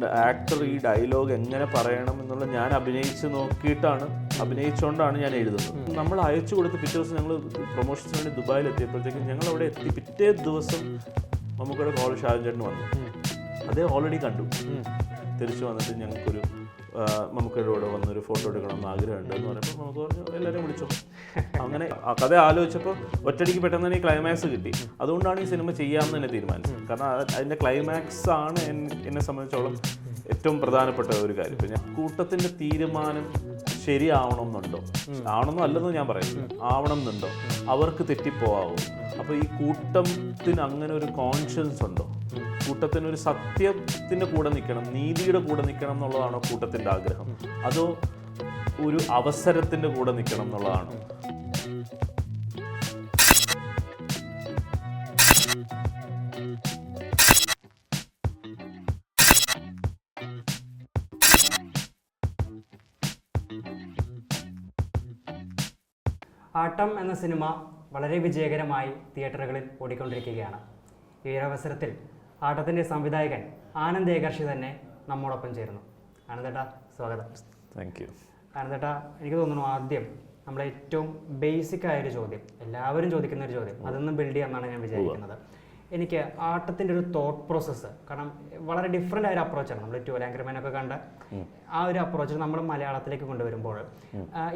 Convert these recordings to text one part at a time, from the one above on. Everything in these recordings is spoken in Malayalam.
ആക്ടർ ഈ ഡയലോഗ് എങ്ങനെ പറയണം എന്നുള്ള ഞാൻ അഭിനയിച്ച് നോക്കിയിട്ടാണ് അഭിനയിച്ചുകൊണ്ടാണ് ഞാൻ എഴുതുന്നത്. നമ്മൾ അയച്ചു കൊടുത്ത് പിറ്റേ ദിവസം ഞങ്ങൾ പ്രൊമോഷൻസിന് വേണ്ടി ദുബായിൽ എത്തിയപ്പോഴത്തേക്കും ഞങ്ങൾ അവിടെ എത്തി. പിറ്റേ ദിവസം നമുക്കിവിടെ കോൾ ഷാജൻ ചേട്ടൻ വന്നു. അതേ ഓൾറെഡി കണ്ടു. തിരിച്ചു വന്നിട്ട് ഞങ്ങൾക്കൊരു നമുക്കിവിടെ വന്നൊരു ഫോട്ടോ എടുക്കണം എന്ന് ആഗ്രഹമുണ്ട് എന്ന് പറയുമ്പോൾ നമുക്ക് പറഞ്ഞു എല്ലാവരും വിളിച്ചു. അങ്ങനെ ആ കഥ ആലോചിച്ചപ്പോൾ ഒറ്റടിക്ക് പെട്ടെന്ന് തന്നെ ക്ലൈമാക്സ് കിട്ടി. അതുകൊണ്ടാണ് ഈ സിനിമ ചെയ്യാമെന്ന് തന്നെ തീരുമാനിച്ചത്. കാരണം അത് അതിന്റെ ക്ലൈമാക്സ് ആണ് എന്നെ സംബന്ധിച്ചോളം ഏറ്റവും പ്രധാനപ്പെട്ട ഒരു കാര്യം. ഞാൻ കൂട്ടത്തിന്റെ തീരുമാനം ശരിയാവണമെന്നുണ്ടോ? എന്നുണ്ടോ ഞാൻ പറയുന്നു ആവണം എന്നുണ്ടോ? അവർക്ക് തെറ്റിപ്പോവാമോ അപ്പോൾ ഈ കൂട്ടത്തിന് അങ്ങനെ ഒരു കോൺഷ്യൻസ് ഉണ്ടോ? കൂട്ടത്തിന് ഒരു സത്യത്തിന്റെ കൂടെ നിൽക്കണം നീതിയുടെ കൂടെ നിൽക്കണം എന്നുള്ളതാണോ കൂട്ടത്തിന്റെ ആഗ്രഹം? അതോ ഒരു അവസരത്തിന്റെ കൂടെ നിൽക്കണം എന്നുള്ളതാണോ? ആട്ടം എന്ന സിനിമ വളരെ വിജയകരമായി തിയേറ്ററുകളിൽ ഓടിക്കൊണ്ടിരിക്കുകയാണ്. ഈ ഒരു അവസരത്തിൽ ആട്ടത്തിന്റെ സംവിധായകൻ ആനന്ദ് ഏകർഷി തന്നെ നമ്മോടൊപ്പം ചേരുന്നു. ആനന്ദേട്ടാ സ്വാഗതം. താങ്ക് യു ആനന്ദേട്ടാ എനിക്ക് തോന്നുന്നു ആദ്യം നമ്മളെ ഏറ്റവും ബേസിക് ആയൊരു ചോദ്യം എല്ലാവരും ചോദിക്കുന്ന ഒരു ചോദ്യം അതൊന്നും ബിൽഡ് ചെയ്യാമെന്നാണ് ഞാൻ വിചാരിക്കുന്നത്. എനിക്ക് ആട്ടത്തിന്റെ ഒരു തോട്ട് പ്രോസസ്സ് കാരണം വളരെ ഡിഫറെന്റ് ആയ ഒരു അപ്രോച്ചാണ് നമ്മൾ ടു ലാംഗ്രിമാനൊക്കെ കണ്ട ആ ഒരു അപ്രോച്ച് നമ്മൾ മലയാളത്തിലേക്ക് കൊണ്ടുവരുമ്പോൾ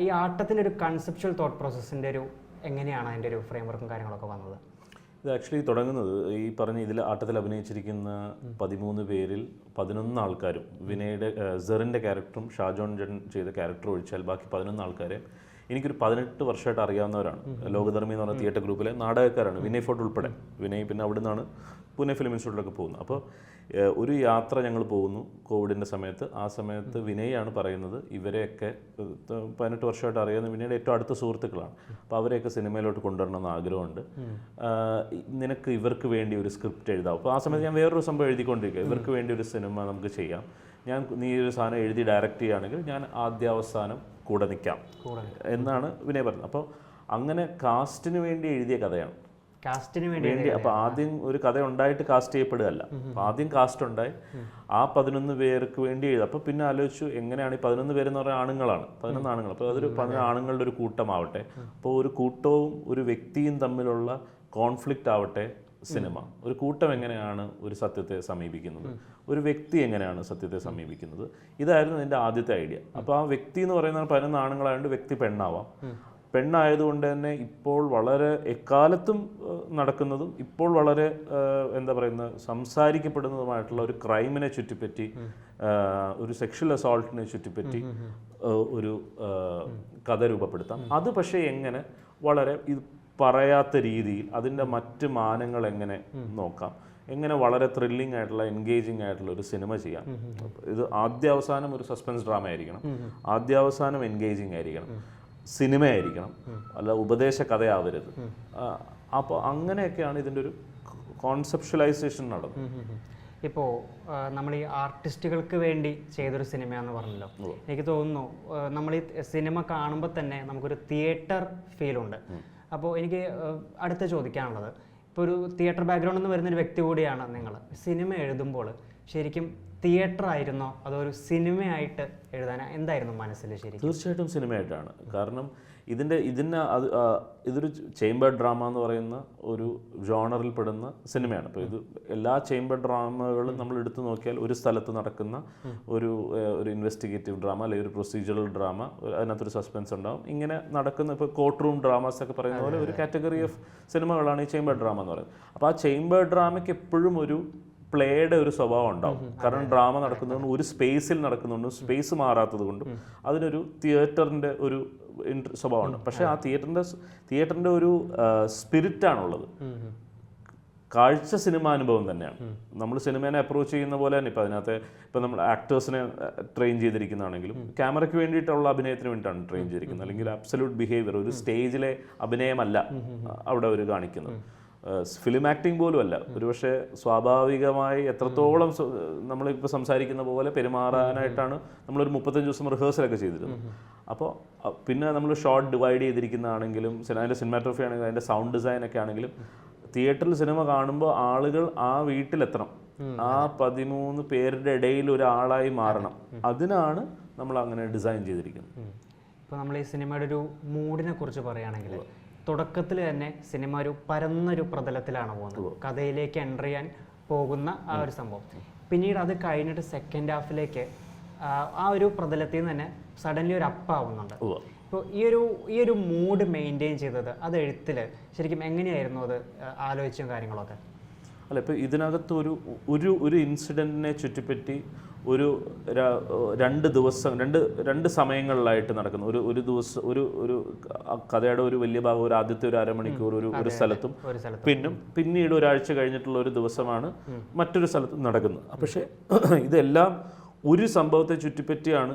ഈ ആട്ടത്തിന്റെ ഒരു കൺസെപ്ച്വൽ തോട്ട് പ്രോസസ്സിന്റെ ഒരു എങ്ങനെയാണ് അതിന്റെ ഒരു ഫ്രെയിം വർക്കും കാര്യങ്ങളൊക്കെ വന്നത്? ഇത് ആക്ച്വലി തുടങ്ങുന്നത് ഈ പറഞ്ഞ ഇതിൽ ആട്ടത്തിൽ അഭിനയിച്ചിരിക്കുന്ന പതിമൂന്ന് പേരിൽ പതിനൊന്ന് ആൾക്കാരും വിനയുടെ സെറിന്റെ ക്യാരക്ടറും ഷാജോൺ ജൺ ചെയ്ത ക്യാരക്ടർ ഒഴിച്ചാൽ ബാക്കി പതിനൊന്ന് ആൾക്കാരെ എനിക്കൊരു പതിനെട്ട് വർഷമായിട്ട് അറിയാവുന്നവരാണ്. ലോകധർമ്മി എന്ന് പറഞ്ഞ തിയേറ്റർ ഗ്രൂപ്പിലെ നാടകക്കാരാണ് വിനയ് ഫോർട്ട് ഉൾപ്പെടെ. വിനയ് പിന്നെ അവിടെ നിന്നാണ് പൂനെ ഫിലിം ഇൻസ്റ്റിറ്റ്യൂട്ടിലൊക്കെ പോകുന്നു. അപ്പോൾ ഒരു യാത്ര ഞങ്ങൾ പോകുന്നു കോവിഡിന്റെ സമയത്ത്. ആ സമയത്ത് വിനയാണ് പറയുന്നത് ഇവരെയൊക്കെ പതിനെട്ട് വർഷമായിട്ട് അറിയാവുന്ന വിനയുടെ ഏറ്റവും അടുത്ത സുഹൃത്തുക്കളാണ്. അപ്പോൾ അവരെയൊക്കെ സിനിമയിലോട്ട് കൊണ്ടുവരണം എന്ന് ആഗ്രഹമുണ്ട്. നിനക്ക് ഇവർക്ക് വേണ്ടി ഒരു സ്ക്രിപ്റ്റ് എഴുതാം. അപ്പോൾ ആ സമയത്ത് ഞാൻ വേറൊരു സംഭവം എഴുതിക്കൊണ്ടിരിക്കുക ഇവർക്ക് വേണ്ടി ഒരു സിനിമ നമുക്ക് ചെയ്യാം. ഞാൻ നീ ഒരു സാധനം എഴുതി ഡയറക്റ്റ് ചെയ്യുകയാണെങ്കിൽ ഞാൻ ആദ്യാവസാനം കൂടെ നിൽക്കാം. എന്നാണ് വിനയ് പറഞ്ഞത്. അപ്പോൾ അങ്ങനെ കാസ്റ്റിന് വേണ്ടി എഴുതിയ കഥയാണ്. കാസ്റ്റിന് വേണ്ടി വേണ്ടി അപ്പോൾ ആദ്യം ഒരു കഥ ഉണ്ടായിട്ട് കാസ്റ്റ് ചെയ്യപ്പെടുകയല്ല. അപ്പോൾ ആദ്യം കാസ്റ്റ് ഉണ്ടായി ആ പതിനൊന്ന് പേർക്ക് വേണ്ടി എഴുതും. അപ്പോൾ പിന്നെ ആലോചിച്ചു എങ്ങനെയാണ് ഈ പതിനൊന്ന് പേരെന്ന് പറഞ്ഞാൽ ആണുങ്ങളാണ്. പതിനൊന്ന് ആണുങ്ങൾ. അപ്പോൾ അതൊരു പതിനൊന്ന് ആണുങ്ങളുടെ ഒരു കൂട്ടമാവട്ടെ. അപ്പോൾ ഒരു കൂട്ടവും ഒരു വ്യക്തിയും തമ്മിലുള്ള കോൺഫ്ലിക്റ്റ് ആവട്ടെ സിനിമ. ഒരു കൂട്ടം എങ്ങനെയാണ് ഒരു സത്യത്തെ സമീപിക്കുന്നത്? ഒരു വ്യക്തി എങ്ങനെയാണ് സത്യത്തെ സമീപിക്കുന്നത്? ഇതായിരുന്നു എന്റെ ആദ്യത്തെ ഐഡിയ. അപ്പോൾ ആ വ്യക്തി എന്ന് പറയുന്ന പതിനൊന്ന് ആണുങ്ങളായതുകൊണ്ട് വ്യക്തി പെണ്ണാവാം. പെണ്ണായതുകൊണ്ട് തന്നെ ഇപ്പോൾ വളരെ എക്കാലത്തും നടക്കുന്നതും ഇപ്പോൾ വളരെ എന്താ പറയുന്ന സംസാരിക്കപ്പെടുന്നതുമായിട്ടുള്ള ഒരു ക്രൈമിനെ ചുറ്റിപ്പറ്റി ഒരു സെക്ഷൽ അസോൾട്ടിനെ ചുറ്റിപ്പറ്റി ഒരു കഥ രൂപപ്പെടുത്താം. അത് പക്ഷേ എങ്ങനെ വളരെ ഇത് പറയാത്ത രീതിയിൽ അതിന്റെ മറ്റ് മാനങ്ങൾ എങ്ങനെ നോക്കാം? എങ്ങനെ വളരെ ത്രില്ലിംഗ് ആയിട്ടുള്ള എൻഗേജിങ് ആയിട്ടുള്ള ഒരു സിനിമ ചെയ്യാം? ഇത് ആദ്യാവസാനം ഒരു സസ്പെൻസ് ഡ്രാമ ആയിരിക്കണം. ആദ്യാവസാനം എൻഗേജിങ് ആയിരിക്കണം. സിനിമയായിരിക്കണം. അല്ല ഉപദേശ കഥയാവരുത്. അപ്പോൾ അങ്ങനെയൊക്കെയാണ് ഇതിന്റെ ഒരു കോൺസെപ്ഷ്യലൈസേഷൻ നടന്നത്. ഇപ്പോൾ നമ്മൾ ഈ ആർട്ടിസ്റ്റുകൾക്ക് വേണ്ടി ചെയ്തൊരു സിനിമയാന്ന് പറഞ്ഞല്ലോ. എനിക്ക് തോന്നുന്നു നമ്മൾ ഈ സിനിമ കാണുമ്പോൾ തന്നെ നമുക്കൊരു തിയേറ്റർ ഫീലുണ്ട്. അപ്പോൾ എനിക്ക് അടുത്ത് അടുത്ത ചോദിക്കാനുള്ളത്. ഇപ്പോൾ ഒരു തിയേറ്റർ ബാക്ക്ഗ്രൗണ്ടിൽ നിന്ന് വരുന്ന ഒരു വ്യക്തി കൂടിയാണ് നിങ്ങൾ സിനിമ എഴുതുമ്പോൾ ശരിക്കും തിയേറ്റർ ആയിരുന്നോ അതോ ഒരു സിനിമയായിട്ട് എഴുതാൻ എന്തായിരുന്നു മനസ്സിൽ ശരി തീർച്ചയായിട്ടും സിനിമയായിട്ടാണ്. കാരണം ഇതിന്റെ ഇതിന് അത് ഇതൊരു ചേംബർ ഡ്രാമ എന്ന് പറയുന്ന ഒരു ജോണറിൽ പെടുന്ന സിനിമയാണ്. അപ്പോൾ ഇത് എല്ലാ ചേംബർ ഡ്രാമകളും നമ്മൾ എടുത്തു നോക്കിയാൽ ഒരു സ്ഥലത്ത് നടക്കുന്ന ഒരു ഒരു ഇൻവെസ്റ്റിഗേറ്റീവ് ഡ്രാമ അല്ലെങ്കിൽ ഒരു പ്രൊസീജിയറൽ ഡ്രാമ അതിനകത്തൊരു സസ്പെൻസ് ഉണ്ടാവും. ഇങ്ങനെ നടക്കുന്ന ഇപ്പോൾ കോർട്ട് റൂം ഡ്രാമാസ് ഒക്കെ പറയുന്ന പോലെ ഒരു കാറ്റഗറി ഓഫ് സിനിമകളാണ് ഈ ചേംബർ ഡ്രാമ എന്ന് പറയുന്നത്. അപ്പോൾ ആ ചേംബർ ഡ്രാമയ്ക്ക് എപ്പോഴും ഒരു പ്ലേയുടെ ഒരു സ്വഭാവം ഉണ്ടാവും. കാരണം ഡ്രാമ നടക്കുന്നതുകൊണ്ട് ഒരു സ്പേസിൽ നടക്കുന്നുണ്ട് സ്പേസ് മാറാത്തത് കൊണ്ടും അതിനൊരു തിയേറ്ററിന്റെ ഒരു സ്വഭാവമുണ്ട് പക്ഷേ ആ തിയേറ്ററിന്റെ തിയേറ്ററിന്റെ ഒരു സ്പിരിറ്റാണുള്ളത്. കാഴ്ച സിനിമ അനുഭവം തന്നെയാണ്. നമ്മൾ സിനിമേനെ അപ്രോച്ച് ചെയ്യുന്ന പോലെ തന്നെ ഇപ്പം അതിനകത്ത് ഇപ്പം നമ്മൾ ആക്ടേഴ്സിനെ ട്രെയിൻ ചെയ്തിരിക്കുന്നതാണെങ്കിലും ക്യാമറയ്ക്ക് വേണ്ടിയിട്ടുള്ള അഭിനയത്തിന് വേണ്ടിയിട്ടാണ് ട്രെയിൻ ചെയ്തിരിക്കുന്നത്. അല്ലെങ്കിൽ അബ്സല്യൂട്ട് ബിഹേവിയർ ഒരു സ്റ്റേജിലെ അഭിനയമല്ല അവിടെ അവർ കാണിക്കുന്നത്. ഫിലിം ആക്ടിങ് പോലും അല്ല ഒരുപക്ഷെ സ്വാഭാവികമായി എത്രത്തോളം നമ്മളിപ്പോൾ സംസാരിക്കുന്ന പോലെ പെരുമാറാനായിട്ടാണ് നമ്മളൊരു മുപ്പത്തഞ്ച് ദിവസം റിഹേഴ്സലൊക്കെ ചെയ്തിരുന്നത്. അപ്പോൾ പിന്നെ നമ്മൾ ഷോർട്ട് ഡിവൈഡ് ചെയ്തിരിക്കുന്നതാണെങ്കിലും അതിന്റെ സിനിമാറ്റോഫി ആണെങ്കിലും അതിന്റെ സൗണ്ട് ഡിസൈൻ ഒക്കെ ആണെങ്കിലും തിയേറ്ററിൽ സിനിമ കാണുമ്പോൾ ആളുകൾ ആ വീട്ടിലെത്തണം. ആ പതിമൂന്ന് പേരുടെ ഇടയിൽ ഒരാളായി മാറണം. അതിനാണ് നമ്മൾ അങ്ങനെ ഡിസൈൻ ചെയ്തിരിക്കുന്നത്. ഇപ്പോൾ നമ്മൾ ഈ സിനിമയുടെ ഒരു മൂഡിനെ കുറിച്ച് പറയുകയാണെങ്കിൽ തുടക്കത്തിൽ തന്നെ സിനിമ ഒരു പരന്നൊരു പ്രതലത്തിലാണ് പോകുന്നത്. കഥയിലേക്ക് എന്റർ ചെയ്യാൻ പോകുന്ന ആ ഒരു സംഭവം. പിന്നീട് അത് കഴിഞ്ഞിട്ട് സെക്കൻഡ് ഹാഫിലേക്ക് ആ ഒരു പ്രതലത്തിൽ നിന്ന് തന്നെ സഡൻലി ഒരു അപ്പ് ആവുന്നുണ്ട്. ഇപ്പോൾ ഈ ഒരു ഈ ഒരു മൂഡ് മെയിന്റെയിൻ ചെയ്തത് അത് എഴുത്തിൽ ശരിക്കും എങ്ങനെയായിരുന്നു അത് ആലോചിച്ചും കാര്യങ്ങളൊക്കെ? അല്ല ഇപ്പോൾ ഇതിനകത്ത് ഒരു ഒരു ഒരു ഇൻസിഡന്റിനെ ചുറ്റിപ്പറ്റി ഒരു രണ്ട് ദിവസം രണ്ട് രണ്ട് സമയങ്ങളിലായിട്ട് നടക്കുന്നു. ഒരു ഒരു ദിവസം ഒരു ഒരു കഥയുടെ ഒരു വലിയ ഭാഗം ഒരു ആദ്യത്തെ ഒരു അരമണിക്കൂർ ഒരു ഒരു സ്ഥലത്തും പിന്നും പിന്നീട് ഒരാഴ്ച കഴിഞ്ഞിട്ടുള്ള ഒരു ദിവസമാണ് മറ്റൊരു സ്ഥലത്തും നടക്കുന്നത്. പക്ഷേ ഇതെല്ലാം ഒരു സംഭവത്തെ ചുറ്റിപ്പറ്റിയാണ്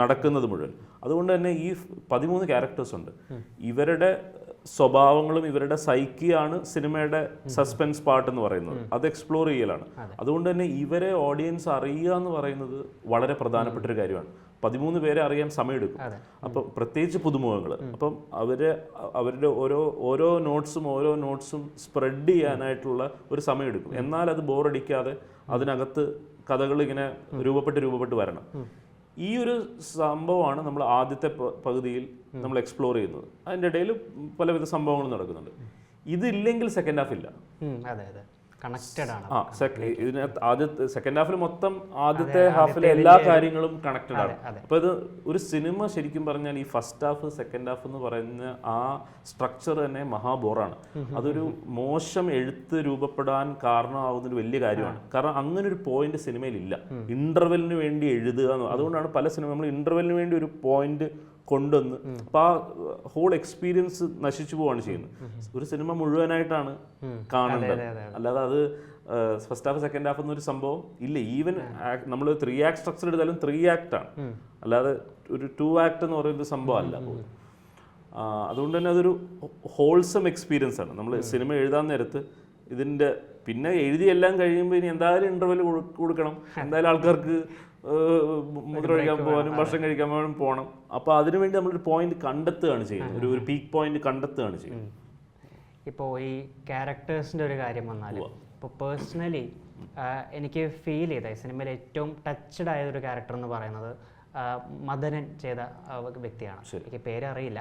നടക്കുന്നത് മുഴുവൻ. അതുകൊണ്ട് തന്നെ ഈ പതിമൂന്ന് ക്യാരക്ടേഴ്സ് ഉണ്ട്. ഇവരുടെ സ്വഭാവങ്ങളും ഇവരുടെ സൈക്കിയാണ് സിനിമയുടെ സസ്പെൻസ് പാർട്ട് എന്ന് പറയുന്നത് അത് എക്സ്പ്ലോർ ചെയ്യലാണ്. അതുകൊണ്ട് തന്നെ ഇവരെ ഓഡിയൻസ് അറിയുക എന്ന് പറയുന്നത് വളരെ പ്രധാനപ്പെട്ട ഒരു കാര്യമാണ്. പതിമൂന്ന് പേരെ അറിയാൻ സമയമെടുക്കും. അപ്പം പ്രത്യേകിച്ച് പുതുമുഖങ്ങൾ അപ്പം അവരെ അവരുടെ ഓരോ ഓരോ നോട്ട്സും ഓരോ നോട്ട്സും സ്പ്രെഡ് ചെയ്യാനായിട്ടുള്ള ഒരു സമയമെടുക്കും. എന്നാൽ അത് ബോറടിക്കാതെ അതിനകത്ത് കഥകൾ ഇങ്ങനെ രൂപപ്പെട്ട് രൂപപ്പെട്ട് വരണം. ഈ ഒരു സംഭവമാണ് നമ്മൾ ആദ്യത്തെ പകുതിയിൽ നമ്മൾ എക്സ്പ്ലോർ ചെയ്യുന്നത്. അതിന്റെ ഇടയിൽ പലവിധ സംഭവങ്ങളും നടക്കുന്നുണ്ട്. ഇതില്ലെങ്കിൽ സെക്കൻഡ് ഹാഫ് ഇല്ല. അതെ അതെ. കണക്റ്റഡ് ആണ്. ആ സെക്ക- ഇതിനകത്ത് ആദ്യത്തെ സെക്കൻഡ് ഹാഫിൽ മൊത്തം ആദ്യത്തെ ഹാഫിലെ എല്ലാ കാര്യങ്ങളും കണക്റ്റഡ് ആണ്. അപ്പോൾ അപ്പൊ ഇത് ഒരു സിനിമ ശരിക്കും പറഞ്ഞാൽ ഈ ഫസ്റ്റ് ഹാഫ് സെക്കൻഡ് ഹാഫ് എന്ന് പറയുന്ന ആ സ്ട്രക്ചർ തന്നെ മഹാബോറാണ് അതൊരു മോശം എഴുത്ത് രൂപപ്പെടാൻ കാരണമാകുന്ന ഒരു വലിയ കാര്യമാണ്. കാരണം അങ്ങനെ ഒരു പോയിന്റ് സിനിമയിൽ ഇല്ല. ഇന്റർവെലിന് വേണ്ടി എഴുതുക അതുകൊണ്ടാണ് പല സിനിമ നമ്മൾ ഇന്റർവെലിന് വേണ്ടി ഒരു പോയിന്റ് കൊണ്ടുവന്ന് അപ്പൊ ആ ഹോൾ എക്സ്പീരിയൻസ് നശിച്ചു പോവാണ് ചെയ്യുന്നത്. ഒരു സിനിമ മുഴുവനായിട്ടാണ് കാണേണ്ടത്. അല്ലാതെ അത് ഫസ്റ്റ് ഹാഫ് സെക്കൻഡ് ഹാഫ് എന്നൊരു സംഭവം ഇല്ല. ഈവൻ നമ്മൾ ത്രീ ആക്ട് സ്ട്രക്ചർ എടുത്താലും ത്രീ ആക്ട് ആണ്. അല്ലാതെ ഒരു ടു ആക്ട് എന്ന് പറയുന്ന സംഭവം അല്ല. അതുകൊണ്ട് തന്നെ അതൊരു ഹോൾസം എക്സ്പീരിയൻസ് ആണ്. നമ്മൾ സിനിമ എഴുതാൻ നേരത്ത് ഇതിന്റെ പിന്നെ എഴുതി എല്ലാം കഴിയുമ്പോൾ ഇനി എന്തായാലും ഇന്റർവെൽ കൊടുക്കണം. എന്തായാലും ആൾക്കാർക്ക് മുദ്ര കഴിക്കാൻ പോകാനും ഭക്ഷണം കഴിക്കാൻ പോകാനും പോകണം അപ്പോൾ അതിനുവേണ്ടി നമ്മളൊരു പോയിന്റ് കണ്ടെത്തുകയാണ് ചെയ്യുന്നത്. ഒരു ഒരു പീക്ക് പോയിന്റ് കണ്ടെത്തുകയാണ് ചെയ്യുന്നത്. ഇപ്പോൾ ഈ ക്യാരക്ടേഴ്സിന്റെ ഒരു കാര്യം വന്നാൽ ഇപ്പോൾ പേഴ്സണലി എനിക്ക് ഫീൽ ചെയ്ത സിനിമയിൽ ഏറ്റവും ടച്ച്ഡ് ആയ ഒരു ക്യാരക്ടർ എന്ന് പറയുന്നത് മദനൻ ചെയ്ത വ്യക്തിയാണ്. എനിക്ക് പേരറിയില്ല.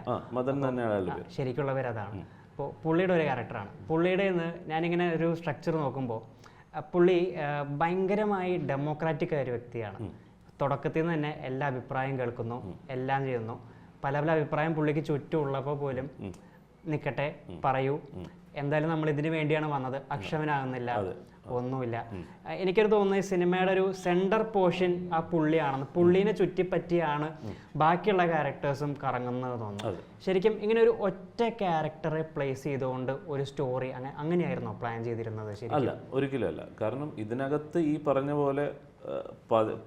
ശരിക്കുള്ള പേര് അതാണ്. അപ്പോൾ പുള്ളിയുടെ ഒരു ക്യാരക്ടറാണ് പുള്ളിയുടെ നിന്ന് ഞാനിങ്ങനെ ഒരു സ്ട്രക്ചർ നോക്കുമ്പോൾ പുള്ളി ഭയങ്കരമായി ഡെമോക്രാറ്റിക് ആയ ഒരു വ്യക്തിയാണ് തുടക്കത്തിൽ നിന്ന് തന്നെ എല്ലാ അഭിപ്രായം കേൾക്കുന്നു എല്ലാം ചെയ്യുന്നു. പല പല അഭിപ്രായം പുള്ളിക്ക് ചുറ്റും ഉള്ളപ്പോൾ പോലും നിൽക്കട്ടെ പറയൂ. എന്തായാലും നമ്മൾ ഇതിനു വേണ്ടിയാണ് വന്നത്. അക്ഷമനാകുന്നില്ല. ഒന്നുമില്ല. എനിക്കൊരു തോന്നുന്നത് സിനിമയുടെ ഒരു സെന്റർ പോർഷൻ ആ പുള്ളിയാണെന്ന്. പുള്ളീനെ ചുറ്റിപ്പറ്റിയാണ് ബാക്കിയുള്ള ക്യാരക്ടേഴ്സും കറങ്ങുന്നത് തോന്നുന്നു. ശരിക്കും ഇങ്ങനെ ഒരു ഒറ്റ ക്യാരക്ടറെ പ്ലേസ് ചെയ്തുകൊണ്ട് ഒരു സ്റ്റോറി അങ്ങനെ അങ്ങനെയായിരുന്നോ പ്ലാൻ ചെയ്തിരുന്നത് ശരി അല്ല ഒരിക്കലും അല്ല. കാരണം ഇതിനകത്ത് ഈ പറഞ്ഞ പോലെ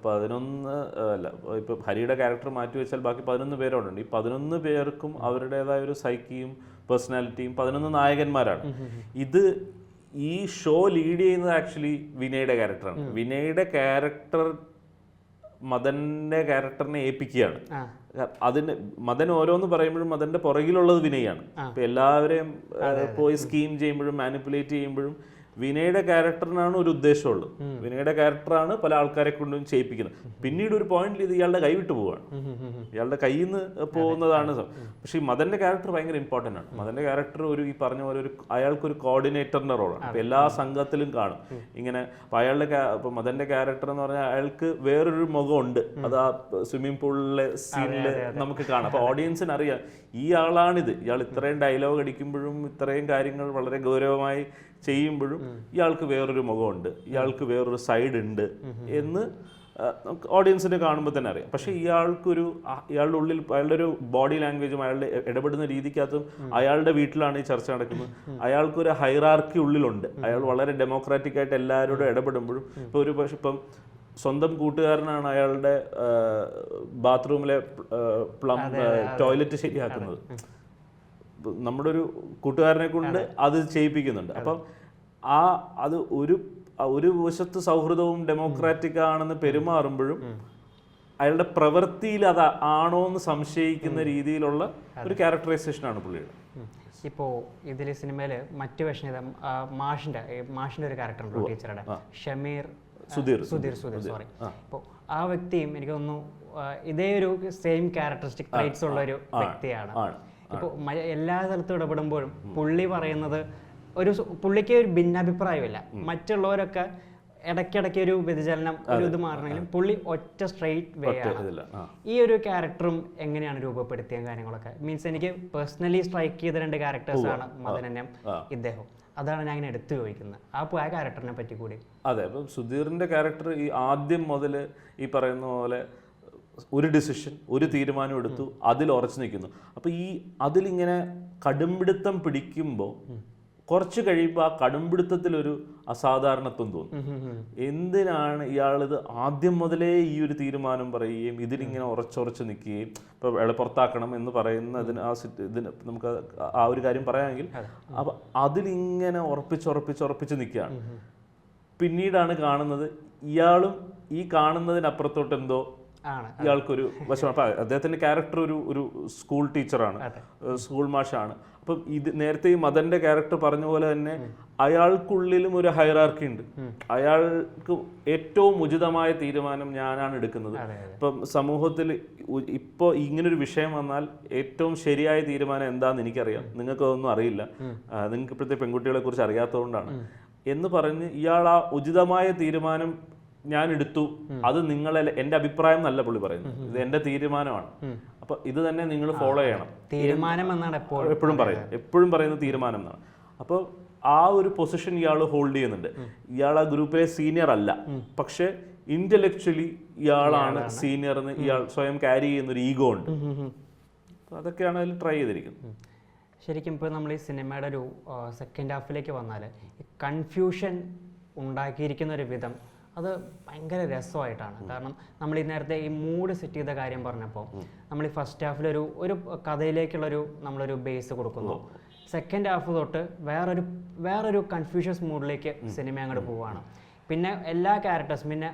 പതിനൊന്ന് അല്ല ഇപ്പൊ ഹരിയുടെ ക്യാരക്ടർ മാറ്റി വെച്ചാൽ ബാക്കി പതിനൊന്ന് പേരോടുണ്ട് ഈ പതിനൊന്ന് പേർക്കും അവരുടേതായ ഒരു സൈക്കിയും പേഴ്സണാലിറ്റിയും പതിനൊന്ന് നായകന്മാരാണ്. ഇത് ഈ ഷോ ലീഡ് ചെയ്യുന്നത് ആക്ച്വലി വിനയുടെ ക്യാരക്ടറാണ് വിനയുടെ ക്യാരക്ടർ മദന്റെ ക്യാരക്ടറിനെ ഏൽപ്പിക്കുകയാണ്. അതിന് മദൻ ഓരോന്ന് പറയുമ്പോഴും മദന്റെ പുറകിലുള്ളത് വിനയാണ്. ഇപ്പൊ എല്ലാവരെയും പോയി സ്കീം ചെയ്യുമ്പോഴും മാനിപ്പുലേറ്റ് ചെയ്യുമ്പോഴും വിനയുടെ ക്യാരക്ടറിനാണ് ഒരു ഉദ്ദേശമുള്ളത്. വിനയുടെ ക്യാരക്ടറാണ് പല ആൾക്കാരെ കൊണ്ടും ചെയ്യിപ്പിക്കുന്നത്. പിന്നീട് ഒരു പോയിന്റിൽ ഇത് ഇയാളുടെ കൈവിട്ട് പോവുകയാണ് ഇയാളുടെ കയ്യിൽ നിന്ന് പോകുന്നതാണ് പക്ഷെ ഈ മദന്റെ ക്യാരക്ടർ ഭയങ്കര ഇമ്പോർട്ടന്റ് ആണ്. മദന്റെ ക്യാരക്ടർ ഒരു ഈ പറഞ്ഞ പോലെ ഒരു അയാൾക്കൊരു കോർഡിനേറ്ററിന്റെ റോളാണ് അപ്പൊ എല്ലാ സംഘത്തിലും കാണും. ഇങ്ങനെ അപ്പൊ അയാളുടെ ഇപ്പൊ മദന്റെ ക്യാരക്ടർ എന്ന് പറഞ്ഞാൽ അയാൾക്ക് വേറൊരു മുഖമുണ്ട് അത് ആ സ്വിമ്മിംഗ് പൂളിലെ സീനിൽ നമുക്ക് കാണാം. അപ്പൊ ഓഡിയൻസിന് അറിയാം ഈ ആളാണിത്. ഇയാൾ ഇത്രയും ഡയലോഗ് അടിക്കുമ്പോഴും ഇത്രയും കാര്യങ്ങൾ വളരെ ഗൗരവമായി ചെയ്യുമ്പോഴും ഇയാൾക്ക് വേറൊരു മുഖമുണ്ട്. ഇയാൾക്ക് വേറൊരു സൈഡ് ഉണ്ട് എന്ന് നമുക്ക് ഓഡിയൻസിന് കാണുമ്പോൾ തന്നെ അറിയാം. പക്ഷേ ഇയാൾക്കൊരു ഇയാളുടെ ഉള്ളിൽ അയാളുടെ ഒരു ബോഡി ലാംഗ്വേജും അയാളുടെ ഇടപെടുന്ന രീതിക്കകത്തും അയാളുടെ വീട്ടിലാണ് ഈ ചർച്ച നടക്കുന്നത്. അയാൾക്കൊരു ഹൈറാർക്കി ഉള്ളിലുണ്ട്. അയാൾ വളരെ ഡെമോക്രാറ്റിക് ആയിട്ട് എല്ലാവരോടും ഇടപെടുമ്പോഴും ഇപ്പോൾ ഒരു പക്ഷെ ഇപ്പം സ്വന്തം കൂട്ടുകാരനാണ് അയാളുടെ ബാത്റൂമിലെ പ്ലം ടോയ്ലറ്റ് ശരിയാക്കുന്നത്. നമ്മുടെ ഒരു കൂട്ടുകാരനെ കൊണ്ട് അത്. ചെയ്യിപ്പിക്കുന്നുണ്ട്. അപ്പം ആ അത് ഒരു ഒരു വശത്ത് സൗഹൃദവും ഡെമോക്രാറ്റിക് ആണെന്ന് പെരുമാറുമ്പോഴും അയാളുടെ പ്രവൃത്തിയിൽ അത് ആണോ എന്ന് സംശയിക്കുന്ന രീതിയിലുള്ള ഒരു ക്യാരക്ടറൈസേഷനാണ് പുള്ളിയുടെ. ഇപ്പോ ഇതിലെ സിനിമയിൽ മറ്റു വേഷം മാഷിന്റെ മാഷിന്റെ ഒരു ക്യാരക്ടർ ഉണ്ട് ടീച്ചറുടെ. ഷമീർ സുധീർ, സുധീർ സുധീർ സോറി അപ്പോൾ ആ. വ്യക്തിയും എനിക്ക് തോന്നുന്നു ഇതേ ഒരു സെയിം ക്യാരക്ടറിസ്റ്റിക് ട്രൈറ്റ്സ് ഉള്ള ഒരു വ്യക്തിയാണ്. ഇപ്പോൾ എല്ലാ സ്ഥലത്തും ഇടപെടുമ്പോഴും പുള്ളി പറയുന്നത് ഒരു പുള്ളിക്ക് ഒരു ഭിന്നാഭിപ്രായമില്ല. മറ്റുള്ളവരൊക്കെ ഇടയ്ക്കിടയ്ക്ക് ഒരു വ്യതിചലനം ഒരു ഇത് മാറണമെങ്കിലും പുള്ളി ഒറ്റ സ്ട്രെയിറ്റ് വേ ആണ്. ഈ ഒരു ക്യാരക്ടറും എങ്ങനെയാണ് രൂപപ്പെടുത്തിയ കാര്യങ്ങളൊക്കെ? മീൻസ് എനിക്ക് പേഴ്സണലി സ്ട്രൈക്ക് ചെയ്ത രണ്ട് ക്യാരക്ടേഴ്സാണ് മദനന്യം മദനനും ഇദ്ദേഹം അതാണ് ഞാൻ ഇങ്ങനെ എടുത്തു ചോദിക്കുന്നത്. ആ പോയ ആ ക്യാരക്ടറിനെ പറ്റി കൂടി. അതെ അപ്പം സുധീറിന്റെ ക്യാരക്ടർ ഈ ആദ്യം മുതൽ ഈ പറയുന്ന പോലെ ഒരു ഡിസിഷൻ ഒരു തീരുമാനം എടുത്തു അതിൽ ഉറച്ചു നിൽക്കുന്നു. അപ്പൊ ഈ അതിലിങ്ങനെ കടുംപിടുത്തം പിടിക്കുമ്പോൾ കുറച്ച് കഴിയുമ്പോൾ ആ കടുംപിടുത്തത്തിലൊരു അസാധാരണത്വം തോന്നും. എന്തിനാണ് ഇയാളിത് ആദ്യം മുതലേ ഈ ഒരു തീരുമാനം പറയുകയും ഇതിലിങ്ങനെ ഉറച്ചുറച്ച് നിൽക്കുകയും ഇപ്പോൾ അയാളെ പുറത്താക്കണം എന്ന് പറയുന്ന പറയുന്നതിന് ആ സിറ്റ് ഇതിന് നമുക്ക് ആ- ഒരു കാര്യം പറയാമെങ്കിൽ അപ്പം അതിലിങ്ങനെ ഉറപ്പിച്ചുറപ്പിച്ചുറപ്പിച്ച് ഉറപ്പിച്ച് ഉറപ്പിച്ച് നിൽക്കുകയാണ് പിന്നീടാണ് കാണുന്നത് ഇയാളും ഈ കാണുന്നതിനപ്പുറത്തോട്ട് എന്തോ ഇയാൾക്കൊരു വശമാണ് അപ്പം അദ്ദേഹത്തിന്റെ ക്യാരക്ടർ ഒരു ഒരു സ്കൂൾ ടീച്ചറാണ് സ്കൂൾ മാഷാണ് അപ്പം ഇത് നേരത്തെ ഈ മദന്റെ ക്യാരക്ടർ പറഞ്ഞ പോലെ തന്നെ അയാൾക്കുള്ളിലും ഒരു ഹൈറാർക്കി ഉണ്ട്. അയാൾക്ക് ഏറ്റവും ഉചിതമായ തീരുമാനം ഞാനാണ് എടുക്കുന്നത്. ഇപ്പം സമൂഹത്തിൽ ഇപ്പോ ഇപ്പോൾ ഇങ്ങനൊരു വിഷയം വന്നാൽ ഏറ്റവും ശരിയായ തീരുമാനം എന്താണെന്ന് എനിക്കറിയാം. നിങ്ങൾക്ക് അതൊന്നും അറിയില്ല. നിങ്ങൾക്ക് ഇപ്പോഴത്തെ പെൺകുട്ടികളെ കുറിച്ച് അറിയാത്തതുകൊണ്ടാണ്. എന്ന് പറഞ്ഞ് ഇയാൾ ആ ഉചിതമായ തീരുമാനം ഞാൻ എടുത്തു അത് നിങ്ങളെ എന്റെ അഭിപ്രായം എന്നല്ല പുള്ളി പറയുന്നത്. ഇത് എന്റെ തീരുമാനമാണ്. അപ്പൊ ഇത് തന്നെ നിങ്ങൾ ഫോളോ ചെയ്യണം. തീരുമാനം എന്നാണ് എപ്പോഴും എപ്പോഴും പറയുന്നത്. എപ്പോഴും പറയുന്ന തീരുമാനം എന്നാണ്. അപ്പോൾ ആ ഒരു പൊസിഷൻ ഇയാൾ ഹോൾഡ് ചെയ്യുന്നുണ്ട്. ഇയാൾ ആ ഗ്രൂപ്പിലെ സീനിയർ അല്ല. പക്ഷെ ഇന്റലക്ച്വലി ഇയാളാണ് സീനിയർ എന്ന് ഇയാൾ സ്വയം ക്യാരി ചെയ്യുന്ന ഒരു ഈഗോ ഉണ്ട്. അതൊക്കെയാണ് അതിൽ ട്രൈ ചെയ്തിരിക്കുന്നത്. ശരിക്കും ഇപ്പോൾ നമ്മൾ ഈ സിനിമയുടെ ഒരു സെക്കൻഡ് ഹാഫിലേക്ക് വന്നാൽ കൺഫ്യൂഷൻ ഉണ്ടാക്കിയിരിക്കുന്ന ഒരു വിധം അത് ഭയങ്കര രസമായിട്ടാണ്. കാരണം നമ്മൾ ഈ നേരത്തെ ഈ മൂഡ് സെറ്റ് ചെയ്ത കാര്യം പറഞ്ഞപ്പോൾ നമ്മൾ ഈ ഫസ്റ്റ് ഹാഫിലൊരു ഒരു കഥയിലേക്കുള്ളൊരു നമ്മളൊരു ബേസ് കൊടുക്കുന്നു. സെക്കൻഡ് ഹാഫ് തൊട്ട് വേറൊരു വേറൊരു കൺഫ്യൂഷ്യസ് മൂഡിലേക്ക് സിനിമ അങ്ങോട്ട് പോവുകയാണ് പിന്നെ എല്ലാ ക്യാരക്ടേഴ്സും പിന്നെ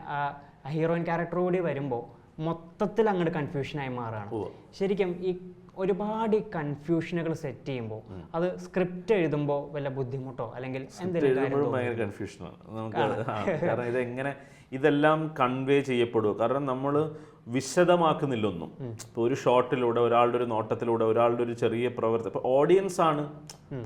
ഹീറോയിൻ ക്യാരക്ടർ കൂടി വരുമ്പോൾ മൊത്തത്തിൽ അങ്ങോട്ട് കൺഫ്യൂഷനായി മാറുകയാണ്. ശരിക്കും ഈ ഒരുപാട് കൺഫ്യൂഷനുകൾ സെറ്റ് ചെയ്യുമ്പോൾ അത് സ്ക്രിപ്റ്റ് എഴുതുമ്പോൾ വല്ല ബുദ്ധിമുട്ടോ അല്ലെങ്കിൽ എന്തെങ്കിലും ഭയങ്കര കൺഫ്യൂഷനാണ് നമുക്ക് കാരണം ഇതെങ്ങനെ ഇതെല്ലാം കൺവേ ചെയ്യപ്പെടുമോ കാരണം നമ്മൾ വിശദമാക്കുന്നില്ലൊന്നും. ഇപ്പൊ ഒരു ഷോട്ടിലൂടെ ഒരാളുടെ ഒരു നോട്ടത്തിലൂടെ ഒരാളുടെ ഒരു ചെറിയ പ്രവർത്തി ഇപ്പൊ ഓഡിയൻസ് ആണ്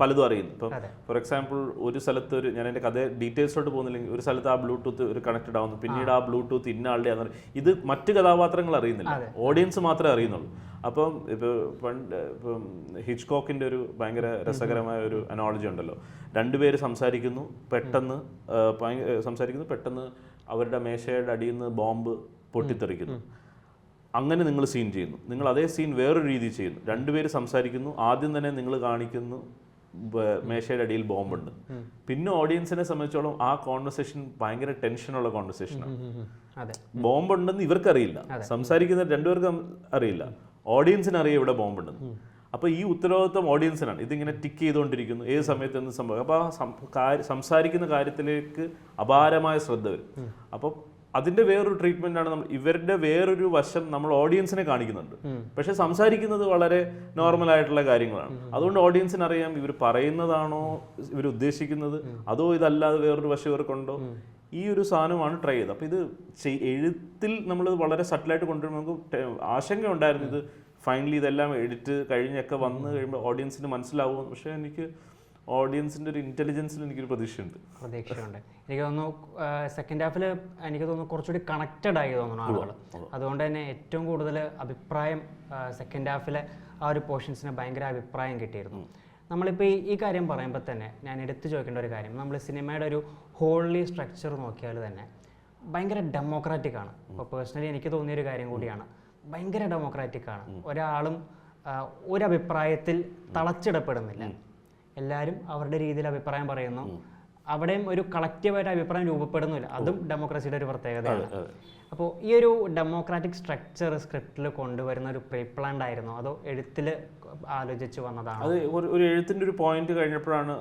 പലതും അറിയുന്നത്. ഇപ്പം ഫോർ എക്സാമ്പിൾ ഒരു സ്ഥലത്ത് ഒരു ഞാൻ എന്റെ കഥ ഡീറ്റെയിൽസോട്ട് പോകുന്നില്ലെങ്കിൽ ഒരു സ്ഥലത്ത് ആ ബ്ലൂടൂത്ത് ഒരു കണക്റ്റഡ് ആവുന്നു. പിന്നീട് ആ. ബ്ലൂടൂത്ത് ഇന്ന ആളുടെ. ഇത് മറ്റു കഥാപാത്രങ്ങൾ അറിയുന്നില്ല. ഓഡിയൻസ് മാത്രമേ അറിയുന്നുള്ളൂ. അപ്പം ഇപ്പോൾ പണ്ട് ഇപ്പം ഹിച്ച്കോക്കിന്റെ ഒരു ഭയങ്കര രസകരമായ ഒരു അനോളജി ഉണ്ടല്ലോ. രണ്ടുപേര് സംസാരിക്കുന്നു പെട്ടെന്ന് സംസാരിക്കുന്നു പെട്ടെന്ന് അവരുടെ മേശയുടെ അടിയിൽ നിന്ന് ബോംബ് പൊട്ടിത്തെറിക്കുന്നു അങ്ങനെ നിങ്ങൾ സീൻ ചെയ്യുന്നു. നിങ്ങൾ അതേ സീൻ വേറൊരു രീതിയിൽ ചെയ്യുന്നു. രണ്ടുപേര് സംസാരിക്കുന്നു. ആദ്യം തന്നെ നിങ്ങൾ കാണിക്കുന്നു മേശയുടെ അടിയിൽ ബോംബുണ്ട്. പിന്നെ ഓഡിയൻസിനെ സംബന്ധിച്ചോളം ആ കോൺവെർസേഷൻ ഭയങ്കര ടെൻഷനുള്ള കോൺവെർസേഷനാണ് ബോംബുണ്ടെന്ന് ഇവർക്കറിയില്ല. സംസാരിക്കുന്ന രണ്ടുപേർക്കും അറിയില്ല. ഓഡിയൻസിന് അറിയാം ഇവിടെ ബോംബുണ്ടെന്ന്. അപ്പോൾ ഈ ഉത്തരവാദിത്വം ഓഡിയൻസിനാണ് ഇതിങ്ങനെ ടിക്ക് ചെയ്തുകൊണ്ടിരിക്കുന്നു. ഏത് സമയത്ത് എന്ത് സംഭവം? അപ്പോൾ ആ സംസാരിക്കുന്ന കാര്യത്തിലേക്ക് അപാരമായ ശ്രദ്ധ വരും. അപ്പോൾ അതിന്റെ വേറൊരു ട്രീറ്റ്മെന്റ് ആണ് നമ്മൾ ഇവരുടെ വേറൊരു വശം നമ്മൾ ഓഡിയൻസിനെ കാണിക്കുന്നുണ്ട്. പക്ഷെ സംസാരിക്കുന്നത് വളരെ നോർമൽ ആയിട്ടുള്ള കാര്യങ്ങളാണ്. അതുകൊണ്ട് ഓഡിയൻസിന് അറിയാം ഇവർ പറയുന്നതാണോ ഇവർ ഉദ്ദേശിക്കുന്നത് അതോ ഇതല്ലാതെ വേറൊരു വശം ഇവർക്കുണ്ടോ? ഈ ഒരു സാധനമാണ് ട്രൈ ചെയ്തത്. അപ്പോൾ ഇത് എഴുത്തിൽ നമ്മൾ വളരെ സട്ടിലായിട്ട് കൊണ്ടുവരുമ്പോൾ നമുക്ക് ആശങ്ക ഉണ്ടായിരുന്നു. ഇത് ഫൈനലി ഇതെല്ലാം എഡിറ്റ് കഴിഞ്ഞൊക്കെ വന്നു കഴിയുമ്പോൾ ഓഡിയൻസിന് മനസ്സിലാവും പക്ഷേ എനിക്ക് ഓഡിയൻസിന്റെ ഒരു ഇന്റലിജൻസിൽ എനിക്കൊരു പ്രതീക്ഷയുണ്ട്. പ്രതീക്ഷയുണ്ട്. എനിക്ക് തോന്നുന്നു സെക്കൻഡ് ഹാഫിൽ എനിക്ക് തോന്നുന്നു കുറച്ചുകൂടി കണക്റ്റഡ് ആയി തോന്നുന്നു ആളുകൾ അതുകൊണ്ട് തന്നെ ഏറ്റവും കൂടുതൽ അഭിപ്രായം സെക്കൻഡ് ഹാഫിലെ ആ ഒരു പോർഷൻസിന് ഭയങ്കര അഭിപ്രായം കിട്ടിയിരുന്നു. നമ്മളിപ്പോൾ ഈ ഈ കാര്യം പറയുമ്പോൾ തന്നെ ഞാൻ എടുത്തു ചോദിക്കേണ്ട ഒരു കാര്യം നമ്മൾ സിനിമയുടെ ഒരു ഹോൾലി സ്ട്രക്ചർ നോക്കിയാൽ തന്നെ ഭയങ്കര ഡെമോക്രാറ്റിക് ആണ്. ഇപ്പോൾ പേഴ്സണലി എനിക്ക് തോന്നിയ ഒരു കാര്യം കൂടിയാണ്. ഭയങ്കര ഡെമോക്രാറ്റിക് ആണ്. ഒരാളും ഒരു അഭിപ്രായത്തിൽ തളച്ചിടപ്പെടുന്നില്ല. എല്ലാവരും അവരുടെ രീതിയിൽ അഭിപ്രായം പറയുന്നു. അവിടെയും ഒരു കളക്റ്റീവായിട്ട് അഭിപ്രായം രൂപപ്പെടുന്നില്ല അതും ഡെമോക്രസിയുടെ ഒരു പ്രത്യേകതയാണ്. അപ്പോൾ ഈ ഒരു ഡെമോക്രാറ്റിക് സ്ട്രക്ചർ സ്ക്രിപ്റ്റിൽ കൊണ്ടുവരുന്ന ഒരു പ്രീ പ്ലാൻഡ് ആയിരുന്നോ അതോ എഴുത്തിൽ ആലോചിച്ച് വന്നതാണ്? അത് ഒരു എഴുത്തിന്റെ ഒരു പോയിന്റ് കഴിഞ്ഞപ്പോഴാണ്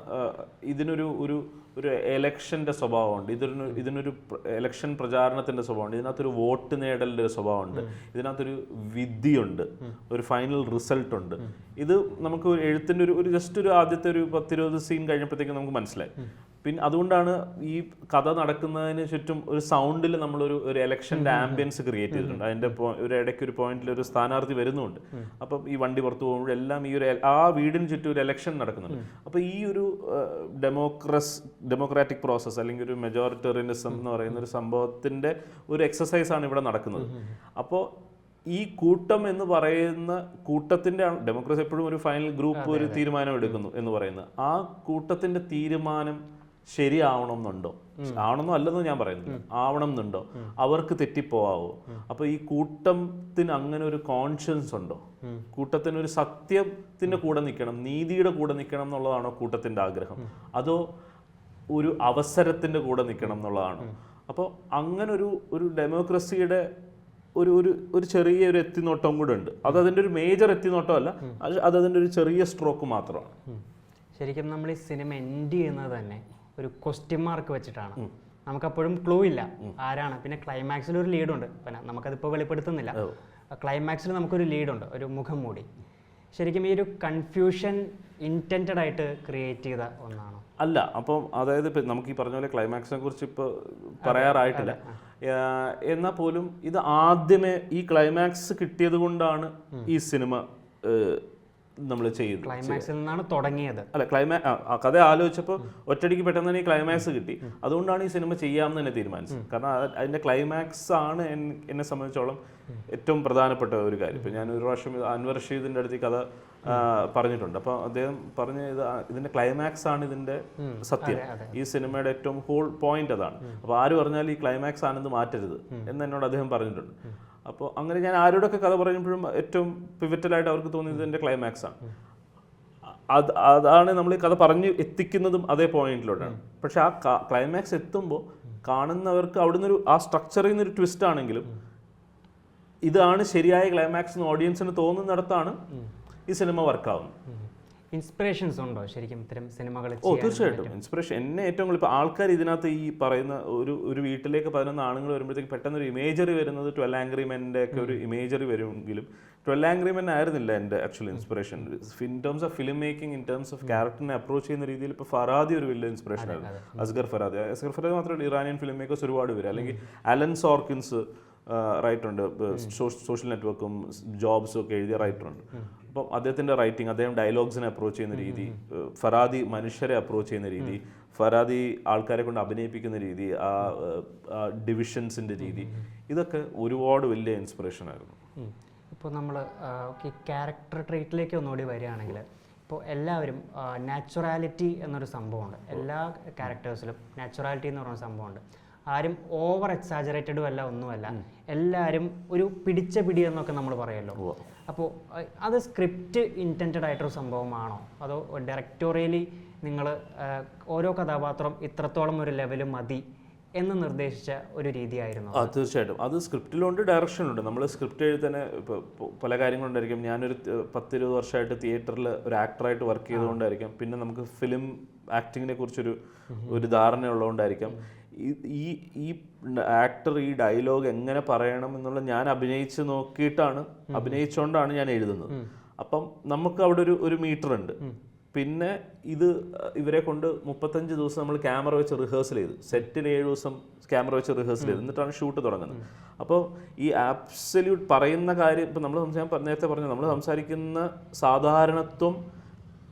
ഇതിനൊരു ഒരു ഒരു എലക്ഷന്റെ സ്വഭാവമുണ്ട്. ഇതൊരു ഇതിനൊരു എലക്ഷൻ പ്രചാരണത്തിന്റെ സ്വഭാവമുണ്ട്. ഇതിനകത്തൊരു വോട്ട് നേടലിന്റെ ഒരു സ്വഭാവമുണ്ട്. ഇതിനകത്തൊരു വിധിയുണ്ട്. ഒരു ഫൈനൽ റിസൾട്ട് ഉണ്ട്. ഇത് നമുക്ക് എഴുത്തിന്റെ ഒരു ഒരു ജസ്റ്റ് ഒരു ആദ്യത്തെ ഒരു പത്തിരുപത് സീൻ കഴിഞ്ഞപ്പോഴത്തേക്കും നമുക്ക് മനസ്സിലായി. പിന്നെ അതുകൊണ്ടാണ് ഈ കഥ നടക്കുന്നതിന് ചുറ്റും ഒരു സൗണ്ടിൽ നമ്മളൊരു ഒരു എലക്ഷന്റെ ആംബിയൻസ് ക്രിയേറ്റ് ചെയ്തിട്ടുണ്ട്. അതിന്റെ ഒരു ഇടയ്ക്ക് ഒരു പോയിന്റിൽ ഒരു സ്ഥാനാർത്ഥി വരുന്നുണ്ട്. അപ്പം ഈ വണ്ടി പുറത്തു പോകുമ്പോഴെല്ലാം ഈ ഒരു ആ വീടിന് ചുറ്റും ഒരു എലക്ഷൻ നടക്കുന്നുണ്ട്. അപ്പോൾ ഈ ഒരു ഡെമോക്രസ് ഡെമോക്രാറ്റിക് പ്രോസസ്സ് അല്ലെങ്കിൽ ഒരു മെജോറിറ്റേറിയനിസം എന്ന് പറയുന്ന ഒരു സംഭവത്തിന്റെ ഒരു എക്സസൈസ് ആണ് ഇവിടെ നടക്കുന്നത്. അപ്പോൾ ഈ കൂട്ടം എന്ന് പറയുന്ന കൂട്ടത്തിന്റെ ഡെമോക്രസി എപ്പോഴും ഒരു ഫൈനൽ ഗ്രൂപ്പ് ഒരു തീരുമാനം എടുക്കുന്നു എന്ന് പറയുന്നത്. ആ കൂട്ടത്തിന്റെ തീരുമാനം ശരിയാവണം എന്നുണ്ടോ ആവണമെന്നോ അല്ലെന്നോ ഞാൻ പറയുന്നില്ല. ആവണം എന്നുണ്ടോ അവർക്ക് തെറ്റിപ്പോവാവോ? അപ്പൊ ഈ കൂട്ടത്തിന് അങ്ങനെ ഒരു കോൺഷ്യൻസ് ഉണ്ടോ? കൂട്ടത്തിന് ഒരു സത്യത്തിന്റെ കൂടെ നിൽക്കണം നീതിയുടെ കൂടെ നിൽക്കണം എന്നുള്ളതാണോ കൂട്ടത്തിന്റെ ആഗ്രഹം? അതോ ഒരു അവസരത്തിന്റെ കൂടെ നിൽക്കണം എന്നുള്ളതാണോ? അപ്പോൾ അങ്ങനെ ഒരു ഒരു ഡെമോക്രസിയുടെ ഒരു ഒരു ഒരു ചെറിയ ഒരു എത്തിനോട്ടം കൂടെ ഉണ്ട്. അത് അതിന്റെ ഒരു മേജർ എത്തിനോട്ടമല്ല അത് അതിന്റെ ഒരു ചെറിയ സ്ട്രോക്ക് മാത്രമാണ്. ശരിക്കും നമ്മൾ ഈ സിനിമ എൻഡ് ചെയ്യുന്നത് തന്നെ ഒരു ക്വസ്റ്റ്യൻ മാർക്ക് വെച്ചിട്ടാണ്. നമുക്കപ്പോഴും ക്ലൂ ഇല്ല ആരാണ്. പിന്നെ ക്ലൈമാക്സിൽ ഒരു ലീഡുണ്ട് പിന്നെ നമുക്കതിപ്പോൾ വെളിപ്പെടുത്തുന്നില്ല. ക്ലൈമാക്സിൽ നമുക്കൊരു ലീഡുണ്ട് ഒരു മുഖം മൂടി. ശരിക്കും ഈ ഒരു കൺഫ്യൂഷൻ ഇന്റന്റഡ് ആയിട്ട് ക്രിയേറ്റ് ചെയ്ത ഒന്നാണോ? അല്ല അപ്പം അതായത് ഇപ്പം നമുക്ക് ഈ പറഞ്ഞ പോലെ ക്ലൈമാക്സിനെ കുറിച്ച് ഇപ്പോൾ പറയാറായിട്ടില്ല. എന്നാൽ പോലും ഇത് ആദ്യമേ ഈ ക്ലൈമാക്സ് കിട്ടിയത് കൊണ്ടാണ് ഈ സിനിമ നമ്മൾ ചെയ്യുന്നത് ക്ലൈമാക്സിൽ നിന്നാണ് തുടങ്ങിയത്. അല്ല ക്ലൈമാ ആ കഥ ആലോചിച്ചപ്പോൾ ഒറ്റയടിക്ക് പെട്ടെന്ന് തന്നെ ഈ ക്ലൈമാക്സ് കിട്ടി. അതുകൊണ്ടാണ് ഈ സിനിമ ചെയ്യാമെന്ന് തന്നെ തീരുമാനിച്ചത്. കാരണം അതിന്റെ അതിന്റെ ക്ലൈമാക്സ് ആണ് എന്നെ സംബന്ധിച്ചോളം ഏറ്റവും പ്രധാനപ്പെട്ട ഒരു കാര്യം. ഇപ്പം ഞാൻ ഒരു പ്രാവശ്യം അൻവർ റഷീദിന്റെ അടുത്ത് കഥ പറഞ്ഞിട്ടുണ്ട്. അപ്പോൾ അദ്ദേഹം പറഞ്ഞ ഇത് ഇതിന്റെ ഇതിന്റെ ക്ലൈമാക്സ് ആണ് ഇതിന്റെ സത്യം. ഈ സിനിമയുടെ ഏറ്റവും ഹോൾ പോയിന്റ് അതാണ്. അപ്പോൾ ആര് പറഞ്ഞാലും ഈ ക്ലൈമാക്സ് ആണെന്ന് മാറ്റരുത് എന്ന് എന്നോട് അദ്ദേഹം പറഞ്ഞിട്ടുണ്ട്. അപ്പോൾ അങ്ങനെ ഞാൻ ആരോടൊക്കെ കഥ പറയുമ്പോഴും ഏറ്റവും പിവറ്റലായിട്ട് അവർക്ക് തോന്നിയത് എന്റെ ക്ലൈമാക്സാണ് അത് അതാണ് നമ്മൾ ഈ കഥ പറഞ്ഞ് എത്തിക്കുന്നതും അതേ പോയിന്റിലോട്ടാണ് പക്ഷെ ആ ക്ലൈമാക്സ് എത്തുമ്പോൾ കാണുന്നവർക്ക് അവിടുന്ന് ഒരു ആ സ്ട്രക്ചറിൽ നിന്നൊരു ട്വിസ്റ്റ് ആണെങ്കിലും ഇതാണ് ശരിയായ ക്ലൈമാക്സ് എന്ന് ഓഡിയൻസിന് തോന്നുന്നിടത്താണ് ഈ സിനിമ വർക്കാവുന്നത് ഇൻസ്പിറേഷൻസ് ഉണ്ടോ? ശരിക്കും ഇത്തരം സിനിമകൾ ഓ തീർച്ചയായിട്ടും. ഇൻസ്പിറേഷൻ എന്നെ ഏറ്റവും കൂടുതൽ ഇപ്പോൾ ആൾക്കാർ ഇതിനകത്ത് ഈ പറയുന്ന ഒരു ഒരു വീട്ടിലേക്ക് പതിനൊന്ന് ആണുങ്ങൾ വരുമ്പോഴത്തേക്ക് പെട്ടെന്ന് ഒരു ഇമേജറി വരുന്നത് ട്വൽ ആംഗ്രി മെന്റെ ഒക്കെ ഒരു ഇമേജറി വരുമെങ്കിലും ട്വൽ ആംഗ്രിമെന്റ് മെൻ ആയിരുന്നില്ല എന്റെ actual inspiration in terms of film making in terms of ക്യാരക്ടറിനെ അപ്രോച്ച് ചെയ്യുന്ന രീതിയിൽ ഇപ്പോൾ ഫറാദി ഒരു വലിയ ഇൻസ്പിറേഷൻ ആയിരുന്നു. അസ്ഗർ ഫറാദി. അസ്ഗർ ഫറാദി മാത്രമല്ല ഇറാനിയൻ ഫിലിം മേക്കേഴ്സ് ഒരുപാട് പേര്. അല്ലെങ്കിൽ അലൻ സോർക്കിൻസ് റൈറ്റർ ഉണ്ട്. സോഷ്യൽ നെറ്റ്വർക്കും ജോബ്സും ഒക്കെ എഴുതിയ റൈറ്റർ ഉണ്ട്. അപ്പം അദ്ദേഹത്തിന്റെ റൈറ്റിംഗ് അദ്ദേഹം ഡയലോഗ്സിനെ അപ്രോച്ച് ചെയ്യുന്ന രീതി ഫറാദി മനുഷ്യരെ അപ്രോച്ച് ചെയ്യുന്ന രീതി ഫറാദി ആൾക്കാരെ കൊണ്ട് അഭിനയിപ്പിക്കുന്ന രീതി ആ ഡിവിഷൻസിന്റെ രീതി ഇതൊക്കെ ഒരുപാട് വലിയ ഇൻസ്പിറേഷൻ ആയിരുന്നു. ഇപ്പോൾ നമ്മൾ ഓക്കെ ക്യാരക്ടർ ട്രീറ്റിലേക്ക് ഒന്നുകൂടി വരികയാണെങ്കിൽ ഇപ്പോൾ എല്ലാവരും നാച്ചുറാലിറ്റി എന്നൊരു സംഭവമുണ്ട്. എല്ലാ ക്യാരക്ടേഴ്സിലും നാച്ചുറാലിറ്റി എന്ന് പറയുന്ന സംഭവമുണ്ട്. ആരും ഓവർ എക്സാജറേറ്റഡും അല്ല ഒന്നുമല്ല. എല്ലാവരും ഒരു പിടിച്ച പിടി എന്നൊക്കെ നമ്മൾ പറയുമല്ലോ. അപ്പോൾ അത് സ്ക്രിപ്റ്റ് ഇന്റന്റഡ് ആയിട്ടൊരു സംഭവമാണോ? അതോ ഡയറക്ടോറിയലി നിങ്ങൾ ഓരോ കഥാപാത്രം ഇത്രത്തോളം ഒരു ലെവൽ മതി എന്ന് നിർദ്ദേശിച്ച ഒരു രീതിയായിരുന്നു ആ തീർച്ചയായിട്ടും. അത് സ്ക്രിപ്റ്റിലുണ്ട് ഡയറക്ഷനുണ്ട് നമ്മൾ സ്ക്രിപ്റ്റ് എഴുതി തന്നെ ഇപ്പോൾ പല കാര്യങ്ങളുണ്ടായിരിക്കും. ഞാനൊരു പത്തിരുപത് വർഷമായിട്ട് തിയേറ്ററിൽ ഒരു ആക്ടറായിട്ട് വർക്ക് ചെയ്തുകൊണ്ടായിരിക്കാം. പിന്നെ നമുക്ക് ഫിലിം ആക്ടിങ്ങിനെ കുറിച്ചൊരു ഒരു ധാരണ ഉള്ളതുകൊണ്ടായിരിക്കാം ഈ- ഈ ആക്ടർ ഈ ഡയലോഗ് എങ്ങനെ പറയണം എന്നുള്ള ഞാൻ അഭിനയിച്ച് നോക്കിയിട്ടാണ് അഭിനയിച്ചുകൊണ്ടാണ് ഞാൻ എഴുതുന്നത്. അപ്പം നമുക്ക് അവിടെ ഒരു ഒരു മീറ്റർ ഉണ്ട്. പിന്നെ ഇത് ഇവരെ കൊണ്ട് മുപ്പത്തഞ്ച് ദിവസം നമ്മൾ ക്യാമറ വെച്ച് റിഹേഴ്സൽ ചെയ്തു. സെറ്റിൽ ഏഴ് ദിവസം ക്യാമറ വെച്ച് റിഹേഴ്സൽ ചെയ്തു. എന്നിട്ടാണ് ഷൂട്ട് തുടങ്ങുന്നത്. അപ്പോൾ ഈ ആബ്സല്യൂട്ട് പറയുന്ന കാര്യം ഇപ്പം നമ്മൾ സംസാരിക്കാൻ നേരത്തെ പറഞ്ഞു നമ്മൾ സംസാരിക്കുന്ന സാധാരണത്വം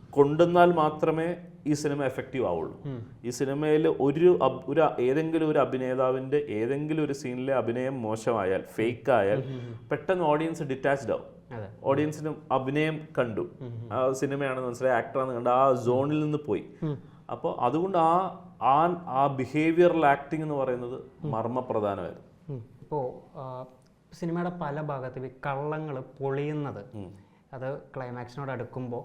കൊണ്ടുവന്നാൽ മാത്രമേ ഈ സിനിമ എഫക്റ്റീവ് ആവുള്ളൂ. ഈ സിനിമയിൽ ഒരു ഒരു ഏതെങ്കിലും ഒരു അഭിനേതാവിന്റെ ഏതെങ്കിലും ഒരു സീനിലെ അഭിനയം മോശമായാൽ ഫേക്ക് ആയാൽ പെട്ടെന്ന് ഓഡിയൻസ് ഡിറ്റാച്ച്ഡ് ആവും. ഓഡിയൻസിന് അഭിനയം കണ്ടു. ആ സിനിമയാണെന്ന് മനസ്സിലായി ആക്ടറാണെന്ന് കണ്ടു ആ സോണിൽ നിന്ന് പോയി. അപ്പോൾ അതുകൊണ്ട് ആ ആ ആ ബിഹേവിയറൽ ആക്ടിങ് എന്ന് പറയുന്നത് മർമ്മപ്രധാനമായിരുന്നു. ഇപ്പോൾ സിനിമയുടെ പല ഭാഗത്തും ഈ കള്ളങ്ങൾ പൊളിയുന്നത് അത് ക്ലൈമാക്സിനോട് അടുക്കുമ്പോൾ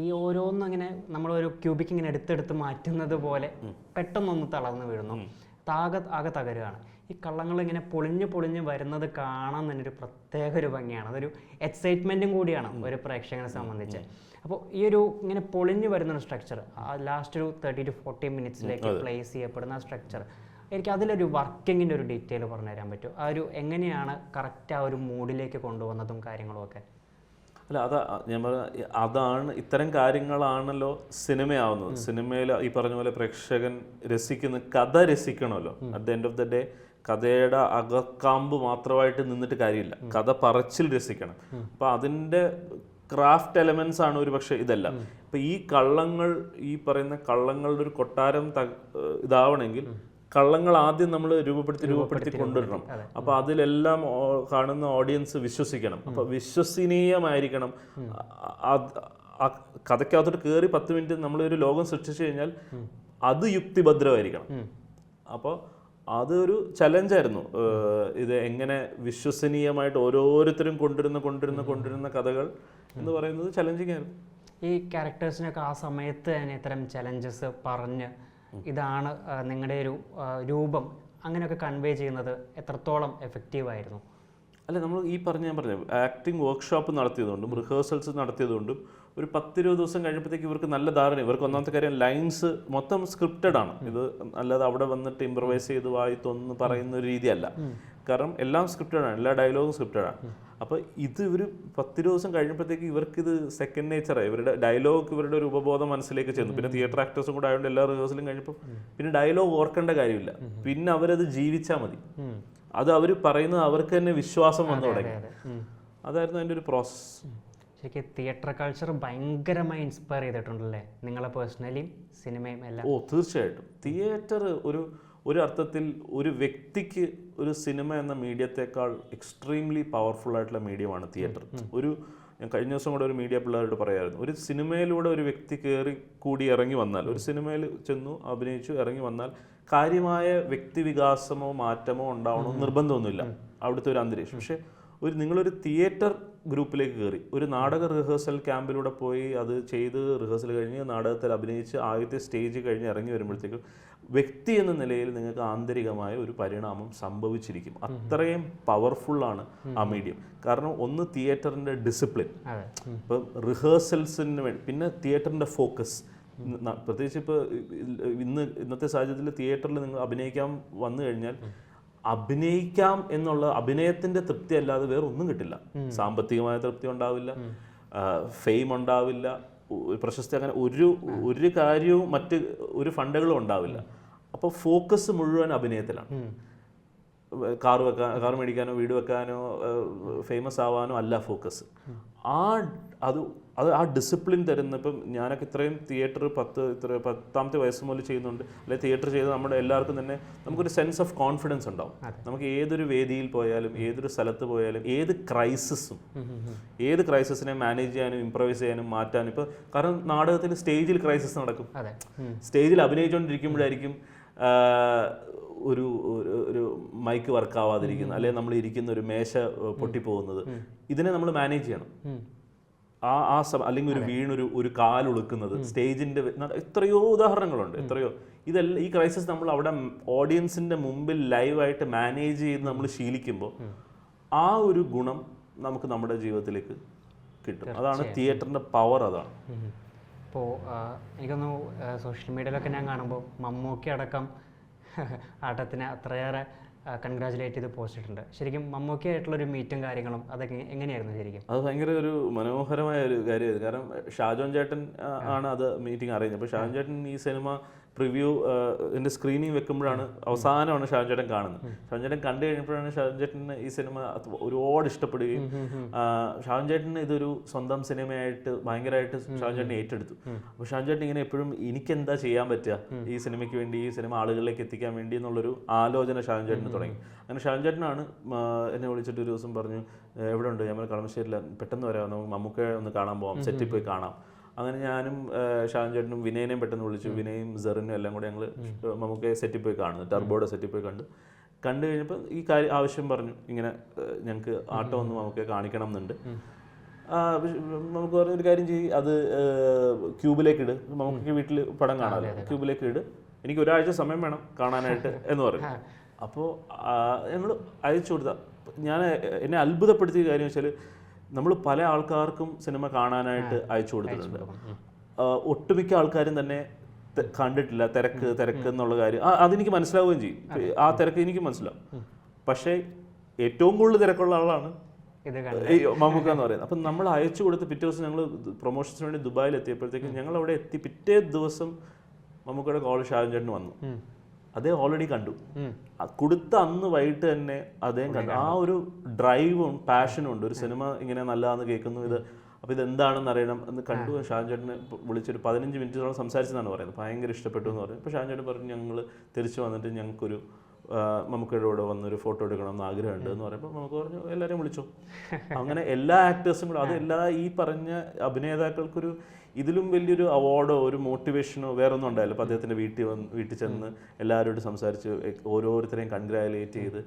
ഈ ഓരോന്നും ഇങ്ങനെ നമ്മളൊരു ക്യൂബിക് ഇങ്ങനെ എടുത്തെടുത്ത് മാറ്റുന്നത് പോലെ പെട്ടെന്നൊന്ന് തളർന്നു വീഴുന്നു. താകെ ആകെ തകരുകയാണ്. ഈ കള്ളങ്ങൾ ഇങ്ങനെ പൊളിഞ്ഞ് പൊളിഞ്ഞ് വരുന്നത് കാണാൻ തന്നെ ഒരു പ്രത്യേക ഒരു ഭംഗിയാണ്. അതൊരു എക്സൈറ്റ്മെന്റും കൂടിയാണ് ഒരു പ്രേക്ഷകനെ സംബന്ധിച്ച്. അപ്പോൾ ഈ ഒരു ഇങ്ങനെ പൊളിഞ്ഞ് വരുന്ന സ്ട്രക്ചർ ലാസ്റ്റ് ഒരു തേർട്ടി ടു ഫോർട്ടി മിനിറ്റ്സിലേക്ക് പ്ലേസ് ചെയ്യപ്പെടുന്ന സ്ട്രക്ചർ എനിക്ക് അതിലൊരു വർക്കിങ്ങിന്റെ ഒരു ഡീറ്റെയിൽ പറഞ്ഞു തരാൻ പറ്റും ആ ഒരു എങ്ങനെയാണ് കറക്റ്റ് ആ ഒരു മൂഡിലേക്ക് കൊണ്ടുവന്നതും കാര്യങ്ങളും ഒക്കെ? അല്ല അതാ ഞാൻ പറഞ്ഞ അതാണ് ഇത്തരം കാര്യങ്ങളാണല്ലോ സിനിമയാവുന്നത്. സിനിമയിൽ ഈ പറഞ്ഞ പോലെ പ്രേക്ഷകൻ രസിക്കുന്ന കഥ രസിക്കണമല്ലോ. At the end of the day കഥയുടെ അകക്കാമ്പ് മാത്രമായിട്ട് നിന്നിട്ട് കാര്യമില്ല. കഥ പറച്ചിൽ രസിക്കണം. അപ്പൊ അതിന്റെ ക്രാഫ്റ്റ് എലമെന്റ്സ് ആണ് ഒരു പക്ഷേ ഇതെല്ലാം. ഇപ്പൊ ഈ കള്ളങ്ങൾ ഈ പറയുന്ന കള്ളങ്ങളുടെ ഒരു കൊട്ടാരം ഇതാവണമെങ്കിൽ കള്ളങ്ങൾ ആദ്യം നമ്മൾ രൂപപ്പെടുത്തി രൂപപ്പെടുത്തി കൊണ്ടുവരണം. അപ്പൊ അതിലെല്ലാം കാണുന്ന ഓഡിയൻസ് വിശ്വസിക്കണം. അപ്പൊ വിശ്വസനീയമായിരിക്കണം. ആ കഥയ്ക്കകത്തോട്ട് കയറി പത്ത് മിനിറ്റ് നമ്മൾ ഒരു ലോകം സൃഷ്ടിച്ചു കഴിഞ്ഞാൽ അത് യുക്തിഭദ്രമായിരിക്കണം. അപ്പോൾ അതൊരു ചലഞ്ചായിരുന്നു. ഇത് എങ്ങനെ വിശ്വസനീയമായിട്ട് ഓരോരുത്തരും കൊണ്ടുവരുന്ന കൊണ്ടുവരുന്ന കൊണ്ടുവരുന്ന കഥകൾ എന്ന് പറയുന്നത് ചലഞ്ചിങ് ആയിരുന്നു. ഈ ക്യാരക്ടേഴ്സിനൊക്കെ ആ സമയത്ത് തന്നെ ഇത്തരം ചലഞ്ചസ് പറഞ്ഞ് ഇതാണ് നിങ്ങളുടെ ഒരു രൂപം. അങ്ങനെയൊക്കെ കൺവേ ചെയ്യുന്നത് എത്രത്തോളം എഫക്റ്റീവ് ആയിരുന്നു? അല്ല നമ്മൾ ഈ പറഞ്ഞ ഞാൻ പറഞ്ഞു ആക്ടിങ് വർക്ക്ഷോപ്പ് നടത്തിയതുകൊണ്ടും റിഹേഴ്സൽസ് നടത്തിയതുകൊണ്ടും ഒരു പത്തിരുപത് ദിവസം കഴിയുമ്പോഴത്തേക്ക് ഇവർക്ക് നല്ല ധാരണ ഇവർക്ക് ഒന്നാമത്തെ കാര്യം ലൈൻസ് മൊത്തം സ്ക്രിപ്റ്റഡ് ആണ്. ഇത് അല്ലാതെ അവിടെ വന്നിട്ട് ഇമ്പ്രവൈസ് ചെയ്ത് വായി പറയുന്ന ഒരു രീതിയല്ല. കാരണം എല്ലാം സ്ക്രിപ്റ്റഡ് ആണ് എല്ലാ ഡയലോഗും സ്ക്രിപ്റ്റഡ് ആണ്. അപ്പോൾ ഇത് ഇവർ പത്ത് ദിവസം കഴിഞ്ഞപ്പോഴത്തേക്ക് ഇവർക്ക് ഇത് സെക്കൻഡ് നേച്ചറായി ഇവരുടെ ഡയലോഗ് ഇവരുടെ ഒരു ഉപബോധം മനസ്സിലേക്ക് ചെന്നു. പിന്നെ തിയേറ്റർ ആക്ടേഴ്സും കൂടെ ആയതുകൊണ്ട് എല്ലാ റിഹേഴ്സലും കഴിഞ്ഞപ്പോൾ പിന്നെ ഡയലോഗ് ഓർക്കേണ്ട കാര്യമില്ല. പിന്നെ അവരത് ജീവിച്ചാൽ മതി. അത് അവർ പറയുന്നത് അവർക്ക് തന്നെ വിശ്വാസം വന്നു തുടങ്ങി. അതെ അതായിരുന്നു അതിന്റെ ഒരു പ്രോസസ്സ് ശരിക്കും തിയേറ്റർ കൾച്ചർ ഭയങ്കരമായി ഇൻസ്പയർ ചെയ്തിട്ടുണ്ടല്ലേ? നിങ്ങളെ പേഴ്സണലിയും സിനിമയും എല്ലാം. ഓ തീർച്ചയായിട്ടും. തിയേറ്റർ ഒരു ഒരു അർത്ഥത്തിൽ ഒരു വ്യക്തിക്ക് ഒരു സിനിമ എന്ന മീഡിയത്തെക്കാൾ എക്സ്ട്രീംലി പവർഫുൾ ആയിട്ടുള്ള മീഡിയമാണ് തിയേറ്റർ. ഒരു ഞാൻ കഴിഞ്ഞ ദിവസം കൂടെ ഒരു മീഡിയ പിള്ളേരോട് പറയായിരുന്നു. ഒരു സിനിമയിലൂടെ ഒരു വ്യക്തി കയറി കൂടി ഇറങ്ങി വന്നാൽ ഒരു സിനിമയിൽ ചെന്നു അഭിനയിച്ചു ഇറങ്ങി വന്നാൽ കാര്യമായ വ്യക്തി വികാസമോ മാറ്റമോ ഉണ്ടാവണോ നിർബന്ധമൊന്നുമില്ല. അവിടുത്തെ ഒരു അന്തരീക്ഷം. പക്ഷേ ഒരു നിങ്ങളൊരു തിയേറ്റർ ഗ്രൂപ്പിലേക്ക് കയറി ഒരു നാടക റിഹേഴ്സൽ ക്യാമ്പിലൂടെ പോയി അത് ചെയ്ത് റിഹേഴ്സൽ കഴിഞ്ഞ് നാടകത്തിൽ അഭിനയിച്ച് ആദ്യത്തെ സ്റ്റേജ് കഴിഞ്ഞ് ഇറങ്ങി വരുമ്പോഴത്തേക്കും വ്യക്തി എന്ന നിലയിൽ നിങ്ങൾക്ക് ആന്തരികമായ ഒരു പരിണാമം സംഭവിച്ചിരിക്കും. അത്രയും പവർഫുള്ളാണ് ആ മീഡിയം കാരണം ഒന്ന് തിയേറ്ററിന്റെ ഡിസിപ്ലിൻ. ഇപ്പം റിഹേഴ്സൽസിന് വേണ്ടി പിന്നെ തിയേറ്ററിന്റെ ഫോക്കസ് പ്രത്യേകിച്ച് ഇപ്പോൾ ഇന്ന് ഇന്നത്തെ സാഹചര്യത്തിൽ തിയേറ്ററിൽ നിങ്ങൾ അഭിനയിക്കാൻ വന്നു കഴിഞ്ഞാൽ അഭിനയിക്കാം എന്നുള്ള അഭിനയത്തിന്റെ തൃപ്തി അല്ലാതെ വേറെ ഒന്നും കിട്ടില്ല. സാമ്പത്തികമായ തൃപ്തി ഉണ്ടാവില്ല. ഫെയിം ഉണ്ടാവില്ല. പ്രശസ്തി അങ്ങനെ ഒരു ഒരു കാര്യവും മറ്റ് ഒരു ഫണ്ടുകളും ഉണ്ടാവില്ല. അപ്പോൾ ഫോക്കസ് മുഴുവൻ അഭിനയത്തിലാണ്. കാർ വെക്കാൻ കാർ മേടിക്കാനോ വീട് വെക്കാനോ ഫേമസ് ആവാനോ അല്ല ഫോക്കസ്. ആ അത് അത് ആ ഡിസിപ്ലിൻ തരുന്ന ഇപ്പം ഞാനൊക്കെ ഇത്രയും തിയേറ്റർ പത്ത് ഇത്ര പത്താമത്തെ വയസ്സ് മുതൽ ചെയ്യുന്നുണ്ട്. അല്ലെങ്കിൽ തിയേറ്റർ ചെയ്ത് നമ്മുടെ എല്ലാവർക്കും തന്നെ നമുക്കൊരു സെൻസ് ഓഫ് കോൺഫിഡൻസ് ഉണ്ടാവും. നമുക്ക് ഏതൊരു വേദിയിൽ പോയാലും ഏതൊരു സ്ഥലത്ത് പോയാലും ഏത് ക്രൈസിസും ഏത് ക്രൈസിസിനെ മാനേജ് ചെയ്യാനും ഇംപ്രവൈസ് ചെയ്യാനും മാറ്റാനും. ഇപ്പോൾ കാരണം നാടകത്തിൽ സ്റ്റേജിൽ ക്രൈസിസ് നടക്കും. സ്റ്റേജിൽ അഭിനയിച്ചുകൊണ്ടിരിക്കുമ്പോഴായിരിക്കും ഒരു ഒരു- മൈക്ക് വർക്ക് ആവാതിരിക്കുന്നത് അല്ലെങ്കിൽ നമ്മൾ ഇരിക്കുന്ന ഒരു മേശ പൊട്ടിപ്പോകുന്നത്. ഇതിനെ നമ്മൾ മാനേജ് ചെയ്യണം. ആ ആ സമ അല്ലെങ്കിൽ ഒരു വീണൊരു ഒരു കാലുളുക്കുന്നത് സ്റ്റേജിന്റെ എത്രയോ ഉദാഹരണങ്ങളുണ്ട്. എത്രയോ. ഇതെല്ലാം ഈ ക്രൈസിസ് നമ്മൾ അവിടെ ഓഡിയൻസിന്റെ മുമ്പിൽ ലൈവായിട്ട് മാനേജ് ചെയ്ത് നമ്മൾ ശീലിക്കുമ്പോൾ ആ ഒരു ഗുണം നമുക്ക് നമ്മുടെ ജീവിതത്തിലേക്ക് കിട്ടും. അതാണ് തിയേറ്ററിന്റെ പവർ അതാണ്. ഇപ്പോൾ എനിക്കൊന്നു സോഷ്യൽ മീഡിയയിലൊക്കെ ഞാൻ കാണുമ്പോൾ മമ്മൂക്കി അടക്കം ആട്ടത്തിനെ അത്രയേറെ കൺഗ്രാജുലേറ്റ് ചെയ്ത് പോസ്റ്റ് ഇട്ടിട്ടുണ്ട്. ശരിക്കും മമ്മൂക്കി ആയിട്ടുള്ള ഒരു മീറ്റും കാര്യങ്ങളും അതൊക്കെ എങ്ങനെയായിരുന്നു ശരിക്കും? അത് ഭയങ്കര ഒരു മനോഹരമായ ഒരു കാര്യമായിരുന്നു. കാരണം ഷാജോൻ ചേട്ടൻ ആണ് അത് മീറ്റിംഗ് അറിയുന്നത്. അപ്പോൾ ഷാജോൻ ചേട്ടൻ ഈ സിനിമ പ്രിവ്യൂ ഇതിന്റെ സ്ക്രീനിങ് വെക്കുമ്പോഴാണ് അവസാനമാണ് ഷാൻചേട്ടൻ കാണുന്നത്. ഷാൻചേട്ടൻ കണ്ടു കഴിഞ്ഞപ്പോഴാണ് ഷാൻചേട്ടന് ഈ സിനിമ ഒരുപാട് ഇഷ്ടപ്പെടുകയും ഷാൻചേട്ടന് ഇതൊരു സ്വന്തം സിനിമയായിട്ട് ഭയങ്കരമായിട്ട് ഷാൻചേട്ടൻ ഏറ്റെടുത്തു. അപ്പോൾ ഷാൻചേട്ടൻ ഇങ്ങനെ എപ്പോഴും എനിക്കെന്താ ചെയ്യാൻ പറ്റുക? ഈ സിനിമയ്ക്ക് വേണ്ടി ഈ സിനിമ ആളുകളിലേക്ക് എത്തിക്കാൻ വേണ്ടി എന്നുള്ളൊരു ആലോചന ഷാൻചേട്ടന് തുടങ്ങി. അങ്ങനെ ഷാൻചേട്ടനാണ് എന്നെ വിളിച്ചിട്ട് ഒരു ദിവസം പറഞ്ഞു എവിടെ ഉണ്ട് നമ്മൾ കളമശ്ശേരിയില്ല പെട്ടെന്ന് വരാം. നമുക്ക് മമ്മൂക്കയെ ഒന്ന് കാണാൻ പോവാം. സെറ്റിൽ പോയി കാണാം. അങ്ങനെ ഞാനും ഷാൻചേട്ടനും ചേട്ടനും വിനയനെയും പെട്ടെന്ന് വിളിച്ചു. വിനയും സെറിനും എല്ലാം കൂടെ ഞങ്ങൾ നമുക്ക് സെറ്റിൽ പോയി കാണുന്നു. ടർബോയുടെ സെറ്റിൽ പോയി കണ്ടു. കണ്ടു കഴിഞ്ഞപ്പോൾ ഈ കാര്യം ആവശ്യം പറഞ്ഞു. ഇങ്ങനെ ഞങ്ങൾക്ക് ആട്ടം ഒന്ന് നമുക്ക് കാണിക്കണം എന്നുണ്ട്. നമുക്ക് പറഞ്ഞൊരു കാര്യം ചെയ്യും. അത് ക്യൂബിലേക്ക് ഇട്. നമുക്ക് വീട്ടിൽ പടം കാണാമല്ലോ ക്യൂബിലേക്ക് ഇട്. എനിക്ക് ഒരാഴ്ച സമയം വേണം കാണാനായിട്ട് എന്ന് പറയും അപ്പോൾ ഞങ്ങൾ അയച്ചു കൊടുത്ത. ഞാൻ എന്നെ അത്ഭുതപ്പെടുത്തിയ കാര്യം വെച്ചാൽ നമ്മൾ പല ആൾക്കാർക്കും സിനിമ കാണാനായിട്ട് അയച്ചു കൊടുത്തിട്ടുണ്ട്. ഒട്ടുമിക്ക ആൾക്കാരും തന്നെ കണ്ടിട്ടില്ല. തിരക്ക് തിരക്ക് എന്നുള്ള കാര്യം. അതെനിക്ക് മനസ്സിലാവുകയും ചെയ്യും. ആ തിരക്ക് എനിക്ക് മനസ്സിലാവും. പക്ഷേ ഏറ്റവും കൂടുതൽ തിരക്കുള്ള ആളാണ് മമ്മൂക്ക എന്ന് പറയുന്നത്. അപ്പം നമ്മൾ അയച്ചു കൊടുത്ത് പിറ്റേ ദിവസം ഞങ്ങൾ പ്രൊമോഷൻസിന് വേണ്ടി ദുബായിൽ എത്തിയപ്പോഴത്തേക്കും ഞങ്ങൾ അവിടെ എത്തി പിറ്റേ ദിവസം മമ്മൂക്കയുടെ കോൾ ഷാജൻ ചേട്ടന് വന്നു അതേ ഓൾറെഡി കണ്ടു. കൊടുത്ത അന്ന് വൈകിട്ട് തന്നെ അദ്ദേഹം കണ്ടു. ആ ഒരു ഡ്രൈവും പാഷനും ഉണ്ട്. ഒരു സിനിമ ഇങ്ങനെ നല്ലതാന്ന് കേൾക്കുന്നു. ഇത് അപ്പോൾ ഇത് എന്താണെന്ന് അറിയണം എന്ന് കണ്ടു. ഷാൻ ചേട്ടനെ ഇപ്പൊ വിളിച്ചൊരു പതിനഞ്ച് മിനിറ്റോളം സംസാരിച്ചതാണ് പറയുന്നത്. ഭയങ്കര ഇഷ്ടപ്പെട്ടു എന്ന് പറഞ്ഞു. അപ്പോൾ ഷാൻ ചേട്ടൻ പറഞ്ഞു ഞങ്ങൾ തിരിച്ചു വന്നിട്ട് ഞങ്ങൾക്കൊരു കൂടെ വന്നൊരു ഫോട്ടോ എടുക്കണം എന്ന് ആഗ്രഹമുണ്ട് എന്ന് പറയുമ്പോൾ നമുക്ക് പറഞ്ഞു എല്ലാവരെയും വിളിച്ചു. അങ്ങനെ എല്ലാ ആക്ടേഴ്സും കൂടെ അത് എല്ലാ ഈ പറഞ്ഞ അഭിനേതാക്കൾക്കൊരു ഇതിലും വലിയൊരു അവാർഡോ ഒരു മോട്ടിവേഷനോ വേറെ ഒന്നും ഉണ്ടായില്ല. അപ്പോൾ അദ്ദേഹത്തിന്റെ വീട്ടിൽ വന്ന് വീട്ടിൽ ചെന്ന് എല്ലാവരോടും സംസാരിച്ച് ഓരോരുത്തരെയും കൺഗ്രാജുലേറ്റ് ചെയ്ത്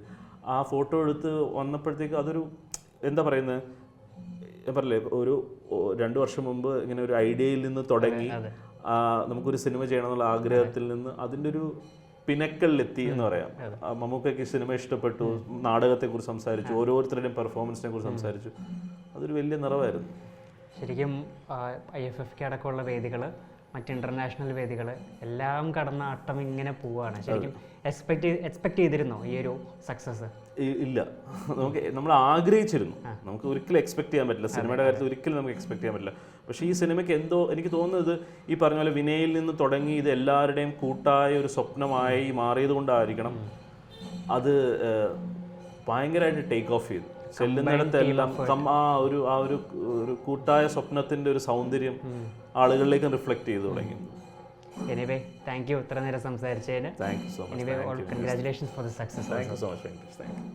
ആ ഫോട്ടോ എടുത്ത് വന്നപ്പോഴത്തേക്ക് അതൊരു എന്താ പറയുന്നത് ഞാൻ ഒരു രണ്ട് വർഷം മുമ്പ് ഇങ്ങനെ ഒരു ഐഡിയയിൽ നിന്ന് തുടങ്ങി നമുക്കൊരു സിനിമ ചെയ്യണം എന്നുള്ള ആഗ്രഹത്തിൽ നിന്ന് അതിന്റെ ഒരു പിനക്കലിലെത്തി എന്ന് പറയാം. മമ്മൂക്കയ്ക്ക് സിനിമ ഇഷ്ടപ്പെട്ടു നാടകത്തെ നാടകത്തെക്കുറിച്ച് സംസാരിച്ചു ഓരോരുത്തരുടെയും പെർഫോമൻസിനെ കുറിച്ച് സംസാരിച്ചു. അതൊരു വലിയ നിറവായിരുന്നു. ശരിക്കും ഐ എഫ് എഫ് കെ അടക്കമുള്ള വേദികൾ മറ്റ് ഇന്റർനാഷണൽ വേദികൾ എല്ലാം കടന്ന ആട്ടം ഇങ്ങനെ പോവുകയാണ് ശരിക്കും എക്സ്പെക്ട് എക്സ്പെക്ട് ചെയ്തിരുന്നോ ഈ ഒരു സക്സസ് ഇല്ല. നമുക്ക് നമ്മൾ ആഗ്രഹിച്ചിരുന്നു. നമുക്ക് ഒരിക്കലും എക്സ്പെക്ട് ചെയ്യാൻ പറ്റില്ല. സിനിമയുടെ കാര്യത്തിൽ ഒരിക്കലും നമുക്ക് എക്സ്പെക്ട് ചെയ്യാൻ പറ്റില്ല. പക്ഷേ ഈ സിനിമയ്ക്ക് എന്തോ എനിക്ക് തോന്നുന്നത് ഈ പറഞ്ഞ പോലെ വിനയിൽ നിന്ന് തുടങ്ങി ഇത് എല്ലാവരുടെയും കൂട്ടായ ഒരു സ്വപ്നമായി മാറിയത് കൊണ്ടായിരിക്കണം അത് ഭയങ്കരമായിട്ട് ടേക്ക് ഓഫ് ചെയ്തു. ചെല്ലുന്നിടത്തെല്ലാം ആ ഒരു ആ ഒരു ഒരു കൂട്ടായ സ്വപ്നത്തിന്റെ ഒരു സൗന്ദര്യം ആളുകളിലേക്ക് റിഫ്ലക്റ്റ് ചെയ്തു തുടങ്ങി. എനിവേ താങ്ക് യു ഇത്ര നേരം സംസാരിച്ചതിന്. Thank you so much anyway all congratulations for the success thank you so much thank you